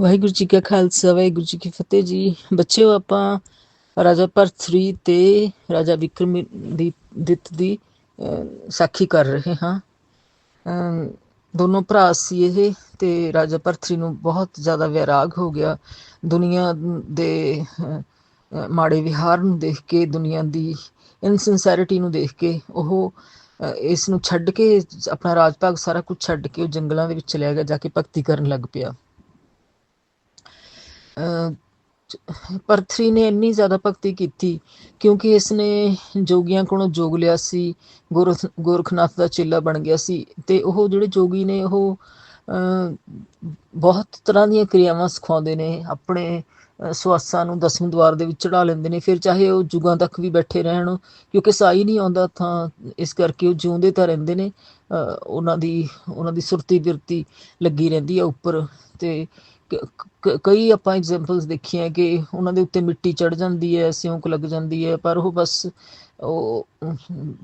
ਵਾਹਿਗੁਰੂ ਜੀ ਕਾ ਖਾਲਸਾ, ਵਾਹਿਗੁਰੂ ਜੀ ਕੀ ਫਤਿਹ ਜੀ। ਬੱਚਿਓ, ਆਪਾਂ ਰਾਜਾ ਭਰਤ 3 ਤੇ ਰਾਜਾ ਵਿਕਰਮ ਦੀ, ਦਿੱਤ ਦੀ ਸਾਖੀ ਕਰ ਰਹੇ ਹਾਂ। ਦੋਨੋਂ ਭਰਾ ਸੀ ਇਹ ਤੇ ਰਾਜਾ ਭਰਥਰੀ ਨੂੰ ਬਹੁਤ ਜ਼ਿਆਦਾ ਵਿਰਾਗ ਹੋ ਗਿਆ। ਦੁਨੀਆ ਦੇ ਮਾੜੇ ਵਿਹਾਰ ਨੂੰ ਦੇਖ ਕੇ, ਦੁਨੀਆ ਦੀ ਇਨਸਿੰਸੈਰਿਟੀ ਨੂੰ ਦੇਖ ਕੇ, ਉਹ ਇਸ ਨੂੰ ਛੱਡ ਕੇ, ਆਪਣਾ ਰਾਜ ਭਾਗ ਸਾਰਾ ਕੁਝ ਛੱਡ ਕੇ ਉਹ ਜੰਗਲਾਂ ਦੇ ਵਿੱਚ ਚਲਿਆ ਗਿਆ, ਜਾ ਕੇ ਭਗਤੀ ਕਰਨ ਲੱਗ ਪਿਆ। ਪਰਥਰੀ ਨੇ ਇੰਨੀ ਜ਼ਿਆਦਾ ਭਗਤੀ ਕੀਤੀ ਕਿਉਂਕਿ ਇਸ ਨੇ ਜੋਗੀਆਂ ਕੋਲੋਂ ਜੋਗ ਲਿਆ ਸੀ, ਗੋਰਖ, ਗੋਰਖਨਾਥ ਦਾ ਚੇਲਾ ਬਣ ਗਿਆ ਸੀ ਤੇ ਉਹ ਜਿਹੜੇ ਜੋਗੀ ਨੇ ਉਹ ਬਹੁਤ ਤਰ੍ਹਾਂ ਦੀਆਂ ਕਿਰਿਆਵਾਂ ਸਿਖਾਉਂਦੇ ਨੇ, ਆਪਣੇ ਸਵਾਸਾਂ ਨੂੰ ਦਸਵੇਂ ਦਵਾਰ ਦੇ ਵਿੱਚ ਚੜਾ ਲੈਂਦੇ ਨੇ, ਫਿਰ ਚਾਹੇ ਉਹ ਜੁਗਾਂ ਤੱਕ ਵੀ ਬੈਠੇ ਰਹਿਣ, ਕਿਉਂਕਿ ਸਾਈ ਨਹੀਂ ਆਉਂਦਾ ਤਾਂ ਇਸ ਕਰਕੇ ਉਹ ਜਿਉਂਦੇ ਤਾਂ ਰਹਿੰਦੇ ਨੇ ਉਹਨਾਂ ਦੀ ਉਹਨਾਂ ਦੀ ਸੁਰਤੀ ਬਿਰਤੀ ਲੱਗੀ ਰਹਿੰਦੀ ਹੈ ਉੱਪਰ ਤੇ ਕਈ ਆਪਾਂ ਐਗਜ਼ਾਮਪਲਸ ਦੇਖੀਆਂ ਕਿ ਉਹਨਾਂ ਦੇ ਉੱਤੇ ਮਿੱਟੀ ਚੜ ਜਾਂਦੀ ਹੈ, ਸਿਉਂਕ ਲੱਗ ਜਾਂਦੀ ਹੈ, ਪਰ ਉਹ ਬਸ ਉਹ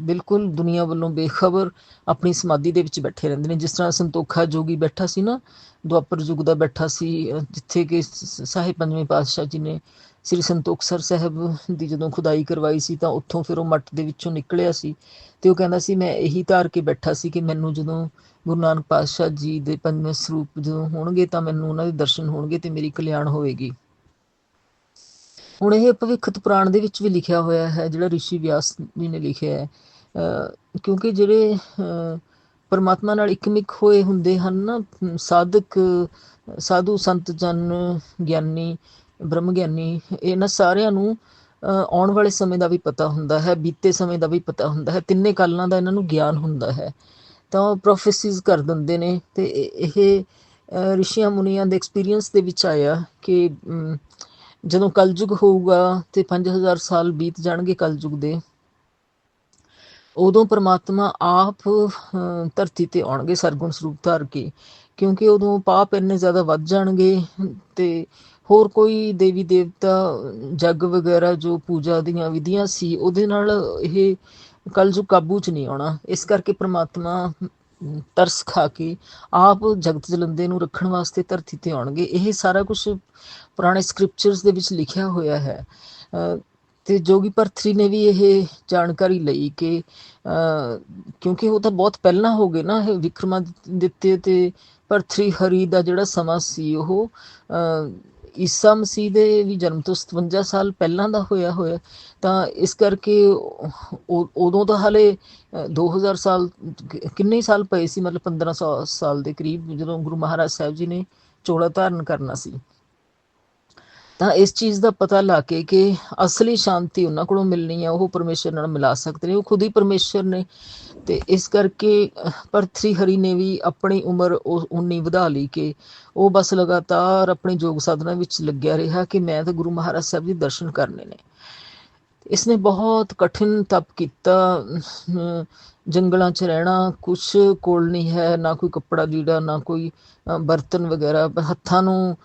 ਬਿਲਕੁਲ ਦੁਨੀਆ ਵੱਲੋਂ ਬੇਖਬਰ ਆਪਣੀ ਸਮਾਧੀ ਦੇ ਵਿੱਚ ਬੈਠੇ ਰਹਿੰਦੇ ਨੇ। ਜਿਸ ਤਰ੍ਹਾਂ ਸੰਤੋਖਾ ਜੋਗੀ ਬੈਠਾ ਸੀ ਨਾ, ਦੁਆਪਰ ਯੁੱਗ ਦਾ ਬੈਠਾ ਸੀ ਜਿੱਥੇ ਕਿ ਸਾਹਿਬ ਪੰਜਵੇਂ ਪਾਤਸ਼ਾਹ ਜੀ ਨੇ ਸ੍ਰੀ ਸੰਤੋਖਸਰ ਸਾਹਿਬ ਦੀ ਜਦੋਂ ਖੁਦਾਈ ਕਰਵਾਈ ਸੀ ਤਾਂ ਉੱਥੋਂ ਫਿਰ ਉਹ ਮੱਠ ਦੇ ਵਿੱਚੋਂ ਨਿਕਲਿਆ ਸੀ ਤੇ ਉਹ ਕਹਿੰਦਾ ਸੀ, ਮੈਂ ਇਹੀ ਧਾਰ ਕੇ ਬੈਠਾ ਸੀ ਕਿ ਮੈਨੂੰ ਜਦੋਂ ਗੁਰੂ ਨਾਨਕ ਪਾਤਸ਼ਾਹ ਜੀ ਦੇ ਪੰਜਵੇਂ ਸਰੂਪ ਜਦੋਂ ਹੋਣਗੇ ਤਾਂ ਮੈਨੂੰ ਉਹਨਾਂ ਦੇ ਦਰਸ਼ਨ ਹੋਣਗੇ ਤੇ ਮੇਰੀ ਕਲਿਆਣ ਹੋਵੇਗੀ। ਹੁਣ ਇਹ ਭਵਿੱਖਤ ਪੁਰਾਣ ਦੇ ਵਿੱਚ ਵੀ ਲਿਖਿਆ ਹੋਇਆ ਹੈ, ਜਿਹੜਾ ਰਿਸ਼ੀ ਵਿਆਸ ਜੀ ਨੇ ਲਿਖਿਆ ਹੈ। ਅਹ ਕਿਉਂਕਿ ਜਿਹੜੇ ਪਰਮਾਤਮਾ ਨਾਲ ਇਕਮਿਕ ਹੋਏ ਹੁੰਦੇ ਹਨ ਨਾ, ਸਾਧਕ, ਸਾਧੂ, ਸੰਤ, ਜਨ, ਗਿਆਨੀ, ਬ੍ਰਹਮ ਗਿਆਨੀ, ਇਹਨਾਂ ਸਾਰਿਆਂ ਨੂੰ, ਅਹ ਆਉਣ ਵਾਲੇ ਸਮੇਂ ਦਾ ਵੀ ਪਤਾ ਹੁੰਦਾ ਹੈ, ਬੀਤੇ ਸਮੇਂ ਦਾ ਵੀ ਪਤਾ ਹੁੰਦਾ ਹੈ, ਤਿੰਨੇ ਕਾਲਾਂ ਦਾ ਇਹਨਾਂ ਨੂੰ ਗਿਆਨ ਹੁੰਦਾ ਹੈ। ਤਾਂ ਉਹ ਪ੍ਰੋਫੈਸੀਜ਼ ਕਰ ਦਿੰਦੇ ਨੇ ਤੇ ਇਹ ਰਿਸ਼ੀਆਂ ਮੁਨੀਆਂ ਦੇ ਐਕਸਪੀਰੀਅੰਸ ਦੇ ਵਿੱਚ ਆਇਆ ਕਿ ਜਦੋਂ ਕਲਯੁਗ ਹੋਊਗਾ ਤੇ 5000 ਸਾਲ ਬੀਤ ਜਾਣਗੇ ਕਲਯੁਗ ਦੇ, ਉਦੋਂ ਪ੍ਰਮਾਤਮਾ ਆਪ ਧਰਤੀ ਤੇ ਆਉਣਗੇ ਸਰਗੁਣ ਸਰੂਪ ਧਾਰ ਕੇ, ਕਿਉਂਕਿ ਉਦੋਂ ਪਾਪ ਇੰਨੇ ਜ਼ਿਆਦਾ ਵੱਧ ਜਾਣਗੇ ਤੇ ਹੋਰ ਕੋਈ ਦੇਵੀ ਦੇਵਤਾ ਜੱਗ ਵਗੈਰਾ ਜੋ ਪੂਜਾ ਦੀਆਂ ਵਿਧੀਆਂ ਸੀ, ਉਹਦੇ ਨਾਲ ਇਹ ਕਲਯੁਗ ਕਾਬੂ 'ਚ ਨਹੀਂ ਆਉਣਾ। ਇਸ ਕਰਕੇ ਪ੍ਰਮਾਤਮਾ ਤਰਸ ਖਾ ਕੇ ਆਪ ਜਗਤ ਜਲੰਦੇ ਨੂੰ ਰੱਖਣ ਵਾਸਤੇ ਧਰਤੀ ਤੇ ਆਉਣਗੇ। ਇਹ ਸਾਰਾ ਕੁਝ ਪੁਰਾਣੇ ਸਕ੍ਰਿਪਚਰਸ ਦੇ ਵਿੱਚ ਲਿਖਿਆ ਹੋਇਆ ਹੈ। ਅਹ, ਤੇ ਜੋਗੀ ਭਰਥਰੀ ਨੇ ਵੀ ਇਹ ਜਾਣਕਾਰੀ ਲਈ ਕਿ ਅਹ, ਕਿਉਂਕਿ ਉਹ ਤਾਂ ਬਹੁਤ ਪਹਿਲਾਂ ਹੋ ਗਏ ਨਾ ਇਹ ਵਿਕਰਮਾਦਿੱਤੇ ਤੇ ਭਰਥਰੀ ਹਰੀ ਦਾ ਜਿਹੜਾ ਸਮਾਂ ਸੀ ਉਹ ਅਹ, ਈਸਾ ਮਸੀਹ ਦੇ ਵੀ ਜਨਮ ਤੋਂ 57 ਸਾਲ ਪਹਿਲਾਂ ਦਾ ਹੋਇਆ ਹੋਇਆ ਤਾਂ ਇਸ ਕਰਕੇ ਉਦੋਂ ਤਾਂ ਹਲੇ ਅਹ, 2000 ਸਾਲ ਕਿੰਨੇ ਸਾਲ ਪਏ ਸੀ ਮਤਲਬ 1500 ਸਾਲ ਦੇ ਕਰੀਬ ਜਦੋਂ ਗੁਰੂ ਮਹਾਰਾਜ ਸਾਹਿਬ ਜੀ ਨੇ ਚੋਲਾ ਧਾਰਨ ਕਰਨਾ ਸੀ। ਤਾਂ ਇਸ ਚੀਜ਼ ਦਾ ਪਤਾ ਲਾ ਕੇ ਕਿ ਅਸਲੀ ਸ਼ਾਂਤੀ ਉਹਨਾਂ ਕੋਲੋਂ ਮਿਲਣੀ ਹੈ ਉਹ ਪਰਮੇਸ਼ਰ ਨਾਲ ਮਿਲਾ ਸਕਦੇ ਨੇ ਉਹ ਖੁਦ ਹੀ ਪਰਮੇਸ਼ਰ ਨੇ। ਤੇ ਇਸ ਕਰਕੇ ਅਹ, ਭਰਤਰੀ ਹਰੀ ਨੇ ਵੀ ਆਪਣੀ ਉਮਰ ਉਹ ਉਨੀ ਵਧਾ ਲਈ ਕਿ ਉਹ ਬਸ ਲਗਾਤਾਰ ਆਪਣੇ ਯੋਗ ਸਾਧਨਾ ਵਿੱਚ ਲੱਗਿਆ ਰਿਹਾ ਕਿ ਮੈਂ ਤਾਂ ਗੁਰੂ ਮਹਾਰਾਜ ਸਾਹਿਬ ਦੇ ਦਰਸ਼ਨ ਕਰਨੇ ਨੇ। ਇਸਨੇ ਬਹੁਤ ਕਠਿਨ ਤਪ ਕੀਤਾ ਜੰਗਲਾਂ 'ਚ ਰਹਿਣਾ ਕੁਛ ਕੋਲ ਨਹੀਂ ਹੈ ਨਾ ਕੋਈ ਕੱਪੜਾ ਲੀੜਾ ਨਾ ਕੋਈ ਬਰਤਨ ਵਗੈਰਾ। ਹੱਥਾਂ ਨੂੰ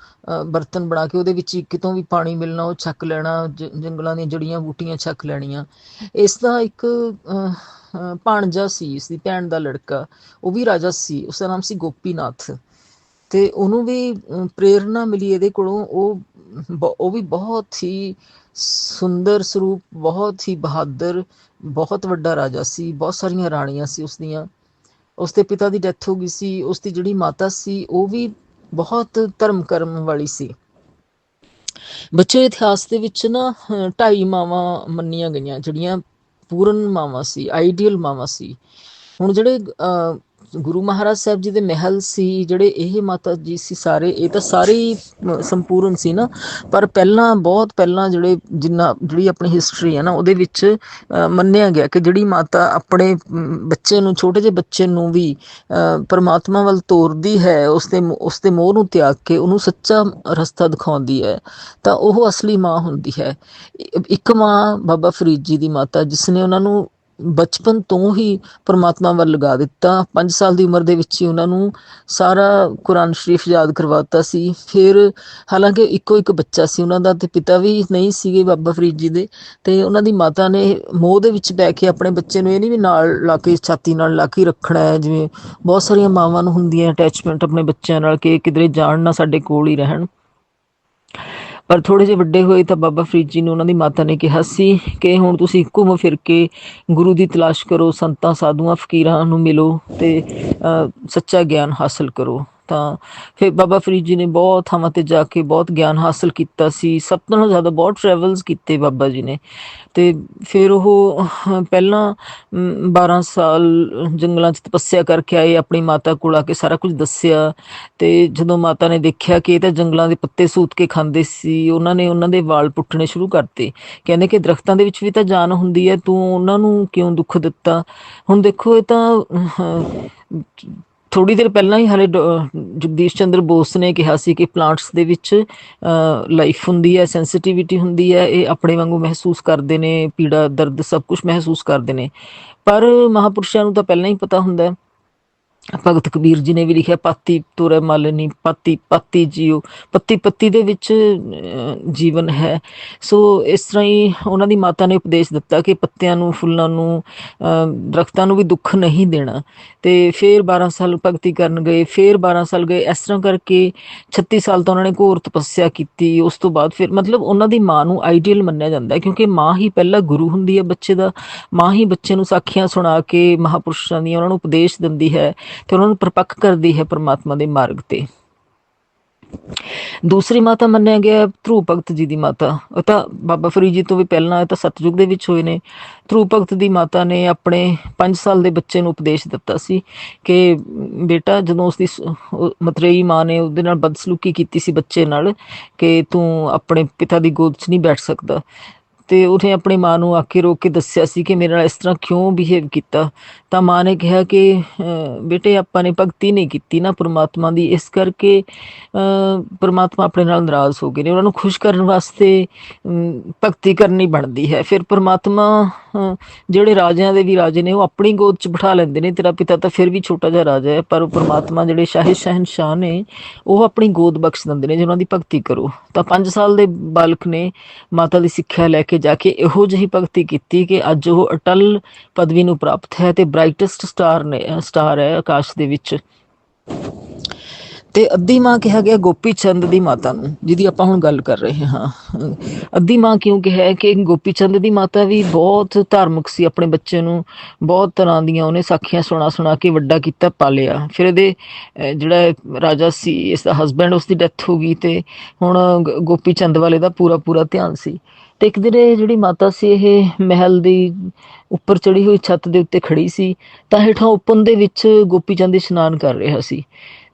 ਬਰਤਨ ਬਣਾ ਕੇ ਉਹਦੇ ਵਿੱਚ ਕਿਤੋਂ ਵੀ ਪਾਣੀ ਮਿਲਣਾ ਉਹ ਛੱਕ ਲੈਣਾ ਜੰਗਲਾਂ ਦੀਆਂ ਜੜੀਆਂ ਬੂਟੀਆਂ ਛੱਕ ਲੈਣੀਆਂ। ਇਸ ਦਾ ਇੱਕ ਅ, ਭਾਣਜਾ ਸੀ ਇਸ ਦੀ ਭੈਣ ਦਾ ਲੜਕਾ। ਉਹ ਵੀ ਰਾਜਾ ਸੀ ਉਸ ਦਾ ਨਾਮ ਸੀ ਗੋਪੀਨਾਥ। ਤੇ ਉਹਨੂੰ ਵੀ ਅਮ, ਪ੍ਰੇਰਨਾ ਮਿਲੀ ਇਹਦੇ ਕੋਲੋਂ। ਉਹ ਬ- ਉਹ ਵੀ ਬਹੁਤ ਹੀ ਸੁੰਦਰ ਸਰੂਪ ਬਹੁਤ ਹੀ ਬਹਾਦਰ ਬਹੁਤ ਵੱਡਾ ਰਾਜਾ ਸੀ ਬਹੁਤ ਸਾਰੀਆਂ ਰਾਣੀਆਂ ਸੀ ਉਸਦੀਆਂ। ਉਸਦੇ ਪਿਤਾ ਦੀ ਡੈਥ ਹੋ ਗਈ ਸੀ ਉਸਦੀ ਜਿਹੜੀ ਮਾਤਾ ਸੀ ਉਹ ਵੀ ਬਹੁਤ ਧਰਮ ਕਰਮ ਵਾਲੀ ਸੀ। ਬੱਚੇ ਇਤਿਹਾਸ ਦੇ ਵਿੱਚ ਨਾ ਢਾਈ ਮਾਵਾਂ ਮੰਨੀਆਂ ਗਈਆਂ ਜਿਹੜੀਆਂ ਪੂਰਨ ਮਾਵਾਂ ਸੀ ਆਈਡੀਅਲ ਮਾਵਾਂ ਸੀ। ਹੁਣ ਜਿਹੜੇ ਅਹ, ਗੁਰੂ ਮਹਾਰਾਜ ਸਾਹਿਬ ਜੀ ਦੇ ਮਹਿਲ ਸੀ ਜਿਹੜੇ ਇਹ ਮਾਤਾ ਜੀ ਸੀ ਸਾਰੇ ਇਹ ਤਾਂ ਸਾਰੇ ਹੀ ਸੰਪੂਰਨ ਸੀ ਨਾ। ਪਰ ਪਹਿਲਾਂ ਬਹੁਤ ਪਹਿਲਾਂ ਜਿਹੜੇ ਜਿੰਨਾ ਜਿਹੜੀ ਆਪਣੀ ਹਿਸਟਰੀ ਹੈ ਨਾ ਉਹਦੇ ਵਿੱਚ ਮੰਨਿਆ ਗਿਆ ਕਿ ਜਿਹੜੀ ਮਾਤਾ ਆਪਣੇ ਬੱਚੇ ਨੂੰ ਛੋਟੇ ਜਿਹੇ ਬੱਚੇ ਨੂੰ ਵੀ ਅਹ, ਪਰਮਾਤਮਾ ਵੱਲ ਤੋਰਦੀ ਹੈ ਉਸਦੇ ਮੋ- ਉਸਦੇ ਮੋਹ ਨੂੰ ਤਿਆਗ ਕੇ ਉਹਨੂੰ ਸੱਚਾ ਰਸਤਾ ਦਿਖਾਉਂਦੀ ਹੈ ਤਾਂ ਉਹ ਅਸਲੀ ਮਾਂ ਹੁੰਦੀ ਹੈ। ਇੱਕ ਮਾਂ ਬਾਬਾ ਫਰੀਦ ਜੀ ਦੀ ਮਾਤਾ ਜਿਸ ਨੇ ਉਹਨਾਂ ਨੂੰ ਬਚਪਨ ਤੋਂ ਹੀ ਪਰਮਾਤਮਾ ਵੱਲ ਲਗਾ ਦਿੱਤਾ। 5 ਸਾਲ ਦੀ ਉਮਰ ਦੇ ਵਿੱਚ ਹੀ ਉਹਨਾਂ ਨੂੰ ਸਾਰਾ ਕੁਰਾਨ ਸ਼ਰੀਫ ਯਾਦ ਕਰਵਾਤਾ ਸੀ। ਫਿਰ ਹਾਲਾਂਕਿ ਇੱਕੋ ਇੱਕ ਬੱਚਾ ਸੀ। ਉਹਨਾਂ ਦਾ ਤੇ ਪਿਤਾ ਵੀ ਨਹੀਂ ਸੀਗੇ ਬਾਬਾ ਫਰੀਦ ਜੀ ਦੇ। ਤੇ ਉਹਨਾਂ ਦੀ ਮਾਤਾ ਨੇ ਮੋਹ ਦੇ ਵਿੱਚ ਬੈ ਕੇ ਆਪਣੇ ਬੱਚੇ ਨੂੰ ਇਹ ਨਹੀਂ ਵੀ ਨਾਲ ਲਾ ਕੇ, ਛਾਤੀ ਨਾਲ ਲਾ ਕੇ ਰੱਖਣਾ ਹੈ। ਜਿਵੇਂ ਬਹੁਤ ਸਾਰੀਆਂ ਮਾਵਾਂ ਨੂੰ ਹੁੰਦੀਆਂ ਅਟੈਚਮੈਂਟ ਆਪਣੇ ਬੱਚਿਆਂ ਨਾਲ ਕਿ ਕਿਧਰੇ ਜਾਣ ਨਾ ਸਾਡੇ ਕੋਲ ਹੀ ਰਹਿਣ। ਪਰ ਥੋੜੇ ਜਿਹੇ ਵੱਡੇ ਹੋਏ ਤਾਂ ਬਾਬਾ ਫਰੀਦ ਜੀ ਨੂੰ ਉਹਨਾਂ ਦੀ ਮਾਤਾ ਨੇ ਕਿਹਾ ਸੀ ਕਿ ਹੁਣ ਤੁਸੀਂ ਘੁੰਮ ਫਿਰ ਕੇ ਗੁਰੂ ਦੀ ਤਲਾਸ਼ ਕਰੋ, ਸੰਤਾਂ, ਸਾਧੂਆਂ, ਫਕੀਰਾਂ ਨੂੰ ਮਿਲੋ ਤੇ ਸੱਚਾ ਗਿਆਨ ਹਾਸਲ ਕਰੋ। ਤਾਂ ਫਿਰ ਬਾਬਾ ਫਰੀਦ ਜੀ ਨੇ ਬਹੁਤ ਥਾਵਾਂ ਤੇ ਜਾ ਕੇ ਬਹੁਤ ਗਿਆਨ ਹਾਸਲ ਕੀਤਾ ਸੀ। ਸਭ ਨਾਲੋਂ ਜ਼ਿਆਦਾ ਬਹੁਤ ਟਰੈਵਲਸ ਕੀਤੇ ਬਾਬਾ ਜੀ ਨੇ। ਤੇ ਫਿਰ ਉਹ ਪਹਿਲਾਂ 12 ਸਾਲ ਜੰਗਲਾਂ 'ਚ ਤਪੱਸਿਆ ਕਰਕੇ ਆਏ, ਆਪਣੀ ਮਾਤਾ ਕੋਲ ਆ ਕੇ ਸਾਰਾ ਕੁਝ ਦੱਸਿਆ। ਤੇ ਜਦੋਂ ਮਾਤਾ ਨੇ ਦੇਖਿਆ ਕਿ ਇਹ ਤਾਂ ਜੰਗਲਾਂ ਦੇ ਪੱਤੇ ਸੂਤ ਕੇ ਖਾਂਦੇ ਸੀ, ਉਹਨਾਂ ਨੇ ਉਹਨਾਂ ਦੇ ਵਾਲ ਪੁੱਟਣੇ ਸ਼ੁਰੂ ਕਰਤੇ। ਕਹਿੰਦੇ ਕਿ ਦਰਖਤਾਂ ਦੇ ਵਿੱਚ ਵੀ ਤਾਂ ਜਾਨ ਹੁੰਦੀ ਹੈ, ਤੂੰ ਉਹਨਾਂ ਨੂੰ ਕਿਉਂ ਦੁੱਖ ਦਿੱਤਾ? ਹੁਣ ਦੇਖੋ, ਇਹ ਤਾਂ ਥੋੜੀ ਦੇਰ ਪਹਿਲਾਂ ਹੀ ਹਾਲੇ ਡ- ਜਗਦੀਸ਼ ਚੰਦਰ ਬੋਸ ਨੇ ਕਿਹਾ ਸੀ ਕਿ ਪਲਾਂਟਸ ਦੇ ਵਿੱਚ ਲਾਈਫ ਹੁੰਦੀ ਹੈ ਸੈਂਸਿਟੀਵਿਟੀ ਹੁੰਦੀ ਹੈ, ਇਹ ਆਪਣੇ ਵਾਂਗੂ ਮਹਿਸੂਸ ਕਰਦੇ ਨੇ, ਪੀੜਾ ਦਰਦ ਸਭ ਕੁਝ ਮਹਿਸੂਸ ਕਰਦੇ ਨੇ। ਪਰ ਮਹਾਪੁਰਸ਼ਾਂ ਨੂੰ ਤਾਂ ਪਹਿਲਾਂ ਹੀ ਪਤਾ ਹੁੰਦਾ ਹੈ ਭਗਤ ਕਬੀਰ ਜੀ ਨੇ ਵੀ ਲਿਖਿਆ ਪਾਤੀ ਤੁਰੇ ਮਾਲਨੀ ਪਾਤੀ ਪਾਤੀ ਜੀਓ ਪੱਤੀ ਪੱਤੀ ਦੇ ਵਿੱਚ ਜੀਵਨ ਹੈ। ਸੋ ਇਸ ਤਰ੍ਹਾਂ ਹੀ ਉਹਨਾਂ ਦੀ ਮਾਤਾ ਨੇ ਉਪਦੇਸ਼ ਦਿੱਤਾ ਕਿ ਪੱਤਿਆਂ ਨੂੰ ਫੁੱਲਾਂ ਨੂੰ ਅਹ, ਦਰਖਤਾਂ ਨੂੰ ਵੀ ਦੁੱਖ ਨਹੀਂ ਦੇਣਾ। ਤੇ ਫਿਰ 12 ਸਾਲ ਭਗਤੀ ਕਰਨ ਗਏ ਫਿਰ 12 ਸਾਲ ਗਏ। ਇਸ ਤਰ੍ਹਾਂ ਕਰਕੇ 36 ਸਾਲ ਤਾਂ ਉਹਨਾਂ ਨੇ ਘੋਰ ਤਪੱਸਿਆ ਕੀਤੀ। ਉਸ ਤੋਂ ਬਾਅਦ ਫਿਰ ਮਤਲਬ ਉਹਨਾਂ ਦੀ ਮਾਂ ਨੂੰ ਆਈਡੀਅਲ ਮੰਨਿਆ ਜਾਂਦਾ ਹੈ ਕਿਉਂਕਿ ਮਾਂ ਹੀ ਪਹਿਲਾ ਗੁਰੂ ਹੁੰਦੀ ਹੈ ਬੱਚੇ ਦਾ। ਮਾਂ ਹੀ ਬੱਚੇ ਨੂੰ ਸਾਖੀਆਂ ਸੁਣਾ ਕੇ ਮਹਾਪੁਰਸ਼ਾਂ ਦੀਆਂ ਉਹਨਾਂ ਨੂੰ ਉਪਦੇਸ਼ ਦਿੰਦੀ ਹੈ। ਤੇ ਉਹਨਾਂ ਨੂੰ ਪ੍ਰਪੱਕ ਕਰਦੀ ਹੈ ਪਰਮਾਤਮਾ ਦੇ ਮਾਰਗ ਤੇ। ਦੂਸਰੀ ਮਾਤਾ ਮੰਨਿਆ ਗਿਆ ਧਰੂ ਭਗਤ ਜੀ ਦੀ ਮਾਤਾ। ਉਹ ਤਾਂ ਬਾਬਾ ਫਰੀਦ ਜੀ ਤੋਂ ਵੀ ਪਹਿਲਾਂ ਇਹ ਤਾਂ ਸਤਜੁਗ ਦੇ ਵਿੱਚ ਹੋਏ ਨੇ। ਧਰੂ ਭਗਤ ਦੀ ਮਾਤਾ ਨੇ ਆਪਣੇ 5 ਸਾਲ ਦੇ ਬੱਚੇ ਨੂੰ ਉਪਦੇਸ਼ ਦਿੱਤਾ ਸੀ ਕਿ ਬੇਟਾ ਜਦੋਂ ਉਸਦੀ ਸ- ਮਤਰੇਈ ਮਾਂ ਨੇ ਉਹਦੇ ਨਾਲ ਬਦਸਲੂਕੀ ਕੀਤੀ ਸੀ ਬੱਚੇ ਨਾਲ ਕਿ ਤੂੰ ਆਪਣੇ ਪਿਤਾ ਦੀ ਗੋਦ 'ਚ ਨਹੀਂ ਬੈਠ ਸਕਦਾ। ਤੇ ਉਹਨੇ ਆਪਣੀ ਮਾਂ ਨੂੰ ਆ ਕੇ ਰੋਕ ਕੇ ਦੱਸਿਆ ਸੀ ਕਿ ਮੇਰੇ ਨਾਲ ਇਸ ਤਰ੍ਹਾਂ ਕਿਉਂ ਬਿਹੇਵ ਕੀਤਾ। ਤਾਂ ਮਾਂ ਨੇ ਕਿਹਾ ਕਿ ਅਹ, ਬੇਟੇ ਆਪਾਂ ਨੇ ਭਗਤੀ ਨਹੀਂ ਕੀਤੀ ਨਾ ਪ੍ਰਮਾਤਮਾ ਦੀ। ਇਸ ਕਰਕੇ ਅਹ, ਪ੍ਰਮਾਤਮਾ ਆਪਣੇ ਨਾਲ ਨਾਰਾਜ਼ ਹੋ ਗਏ ਨੇ। ਉਹਨਾਂ ਨੂੰ ਖੁਸ਼ ਕਰਨ ਵਾਸਤੇ ਅਮ, ਭਗਤੀ ਕਰਨੀ ਬਣਦੀ ਹੈ। ਫਿਰ ਪ੍ਰਮਾਤਮਾ ਜਿਹੜੇ ਰਾਜਿਆਂ ਦੇ ਵੀ ਰਾਜੇ ਨੇ, ਉਹ ਆਪਣੀ ਗੋਦ 'ਚ ਬਿਠਾ ਲੈਂਦੇ ਨੇ, ਤੇਰਾ ਪਿਤਾ ਤਾਂ ਫਿਰ ਵੀ ਛੋਟਾ ਜਿਹਾ ਰਾਜਾ ਹੈ, ਪਰ ਉਹ ਪ੍ਰਮਾਤਮਾ ਜਿਹੜੇ ਸ਼ਾਹੀ ਸ਼ਹਿਨਸ਼ਾਹ ਨੇ, ਉਹ ਆਪਣੀ ਗੋਦ ਬਖਸ਼ ਦਿੰਦੇ ਨੇ, ਜੇ ਉਹਨਾਂ ਦੀ ਭਗਤੀ ਕਰੋ। ਤਾਂ 5 ਸਾਲ ਦੇ ਬਾਲਕ ਨੇ ਮਾਤਾ ਦੀ ਸਿੱਖਿਆ ਲੈ ਕੇ ਜਾ ਕੇ ਇਹੋ ਜਿਹੀ ਭਗਤੀ ਕੀਤੀ ਕਿ ਅੱਜ ਉਹ ਅਟਲ ਪਦਵੀ ਨੂੰ ਪ੍ਰਾਪਤ ਹੈ ਤੇ ਬ੍ਰਾਈਟੈਸਟ ਸਟਾਰ ਨੇ ਸਟਾਰ ਹੈ ਆਕਾਸ਼ ਦੇ ਵਿੱਚ। ਤੇ ਅੱਧੀ ਮਾਂ ਕਿਹਾ ਗਿਆ ਗੋਪੀ ਚੰਦ ਦੀ ਮਾਤਾ ਨੂੰ, ਜਿਹਦੀ ਆਪਾਂ ਹੁਣ ਗੱਲ ਕਰ ਰਹੇ ਹਾਂ। ਅੱਧੀ ਮਾਂ ਕਿਉਂ ਕਿਹਾ ਹੈ ਕਿ ਗੋਪੀ ਚੰਦ ਦੀ ਮਾਤਾ ਵੀ ਬਹੁਤ ਧਾਰਮਿਕ ਸੀ ਆਪਣੇ ਬੱਚੇ ਨੂੰ, ਬਹੁਤ ਤਰ੍ਹਾਂ ਦੀਆਂ ਉਹਨੇ ਸਾਖੀਆਂ ਸੁਣਾ ਸੁਣਾ ਕੇ ਵੱਡਾ ਕੀਤਾ, ਪਾਲਿਆ। ਫਿਰ ਇਹਦੇ ਜਿਹੜਾ ਰਾਜਾ ਸੀ, ਇਸ ਦਾ ਹਸਬੰਡ ਉਸ ਦੀ ਡੈਥ ਹੋ ਗਈ ਤੇ ਹੁਣ ਗੋਪੀ ਚੰਦ ਵਾਲੇ ਦਾ ਪੂਰਾ ਪੂਰਾ ਧਿਆਨ ਸੀ। ਤੇ ਇੱਕ ਦਿਨ ਇਹ ਜਿਹੜੀ ਮਾਤਾ ਸੀ, ਇਹ ਮਹਿਲ ਦੀ ਉੱਪਰ ਚੜੀ ਹੋਈ ਛੱਤ ਦੇ ਉੱਤੇ ਖੜੀ ਸੀ, ਤਾਂ ਹੇਠਾਂ ਓਪਨ ਦੇ ਵਿੱਚ ਗੋਪੀ ਚੰਦ ਇਸ਼ਨਾਨ ਕਰ ਰਿਹਾ ਸੀ।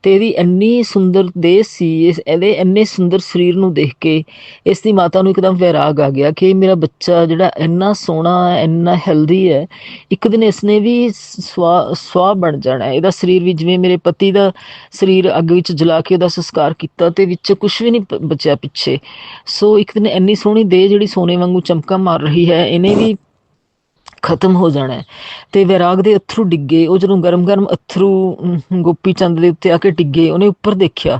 ਤੇ ਇਹਦੀ ਇੰਨੀ ਸੁੰਦਰ ਦੇਹ ਸੀ, ਇਸ ਇਹਦੇ ਇੰਨੇ ਸੁੰਦਰ ਸਰੀਰ ਨੂੰ ਦੇਖ ਕੇ ਇਸ ਦੀ ਮਾਤਾ ਨੂੰ ਇੱਕਦਮ ਵੈਰਾਗ ਆ ਗਿਆ ਕਿ ਮੇਰਾ ਬੱਚਾ ਜਿਹੜਾ ਇੰਨਾ ਸੋਹਣਾ ਹੈ, ਇੰਨਾ ਹੈਲਦੀ ਹੈ, ਇੱਕ ਦਿਨ ਇਸਨੇ ਵੀ ਸਵਾ ਸਵਾ ਬਣ ਜਾਣਾ ਹੈ। ਇਹਦਾ ਸਰੀਰ ਵੀ ਜਿਵੇਂ ਮੇਰੇ ਪਤੀ ਦਾ ਸਰੀਰ ਅੱਗ ਵਿੱਚ ਜਲਾ ਕੇ ਉਹਦਾ ਸੰਸਕਾਰ ਕੀਤਾ ਤੇ ਵਿੱਚ ਕੁਝ ਵੀ ਨਹੀਂ ਬਚਿਆ ਪਿੱਛੇ। ਸੋ ਇੱਕ ਦਿਨ ਇੰਨੀ ਸੋਹਣੀ ਦੇਹ ਜਿਹੜੀ ਸੋਨੇ ਵਾਂਗੂ ਚਮਕਾ ਮਾਰ ਰਹੀ ਹੈ, ਇਹਨੇ ਵੀ ਖਤਮ ਹੋ ਜਾਣਾ ਤੇ ਵੈਰਾਗ ਦੇ ਅਥਰੂ ਡਿੱਗੇ, ਉਹ ਜਦੋਂ ਗਰਮ-ਗਰਮ ਅਥਰੂ ਗੋਪੀ ਚੰਦ ਦੇ ਉੱਤੇ ਆ ਕੇ ਡਿੱਗੇ, ਉਹਨੇ ਉੱਪਰ ਦੇਖਿਆ।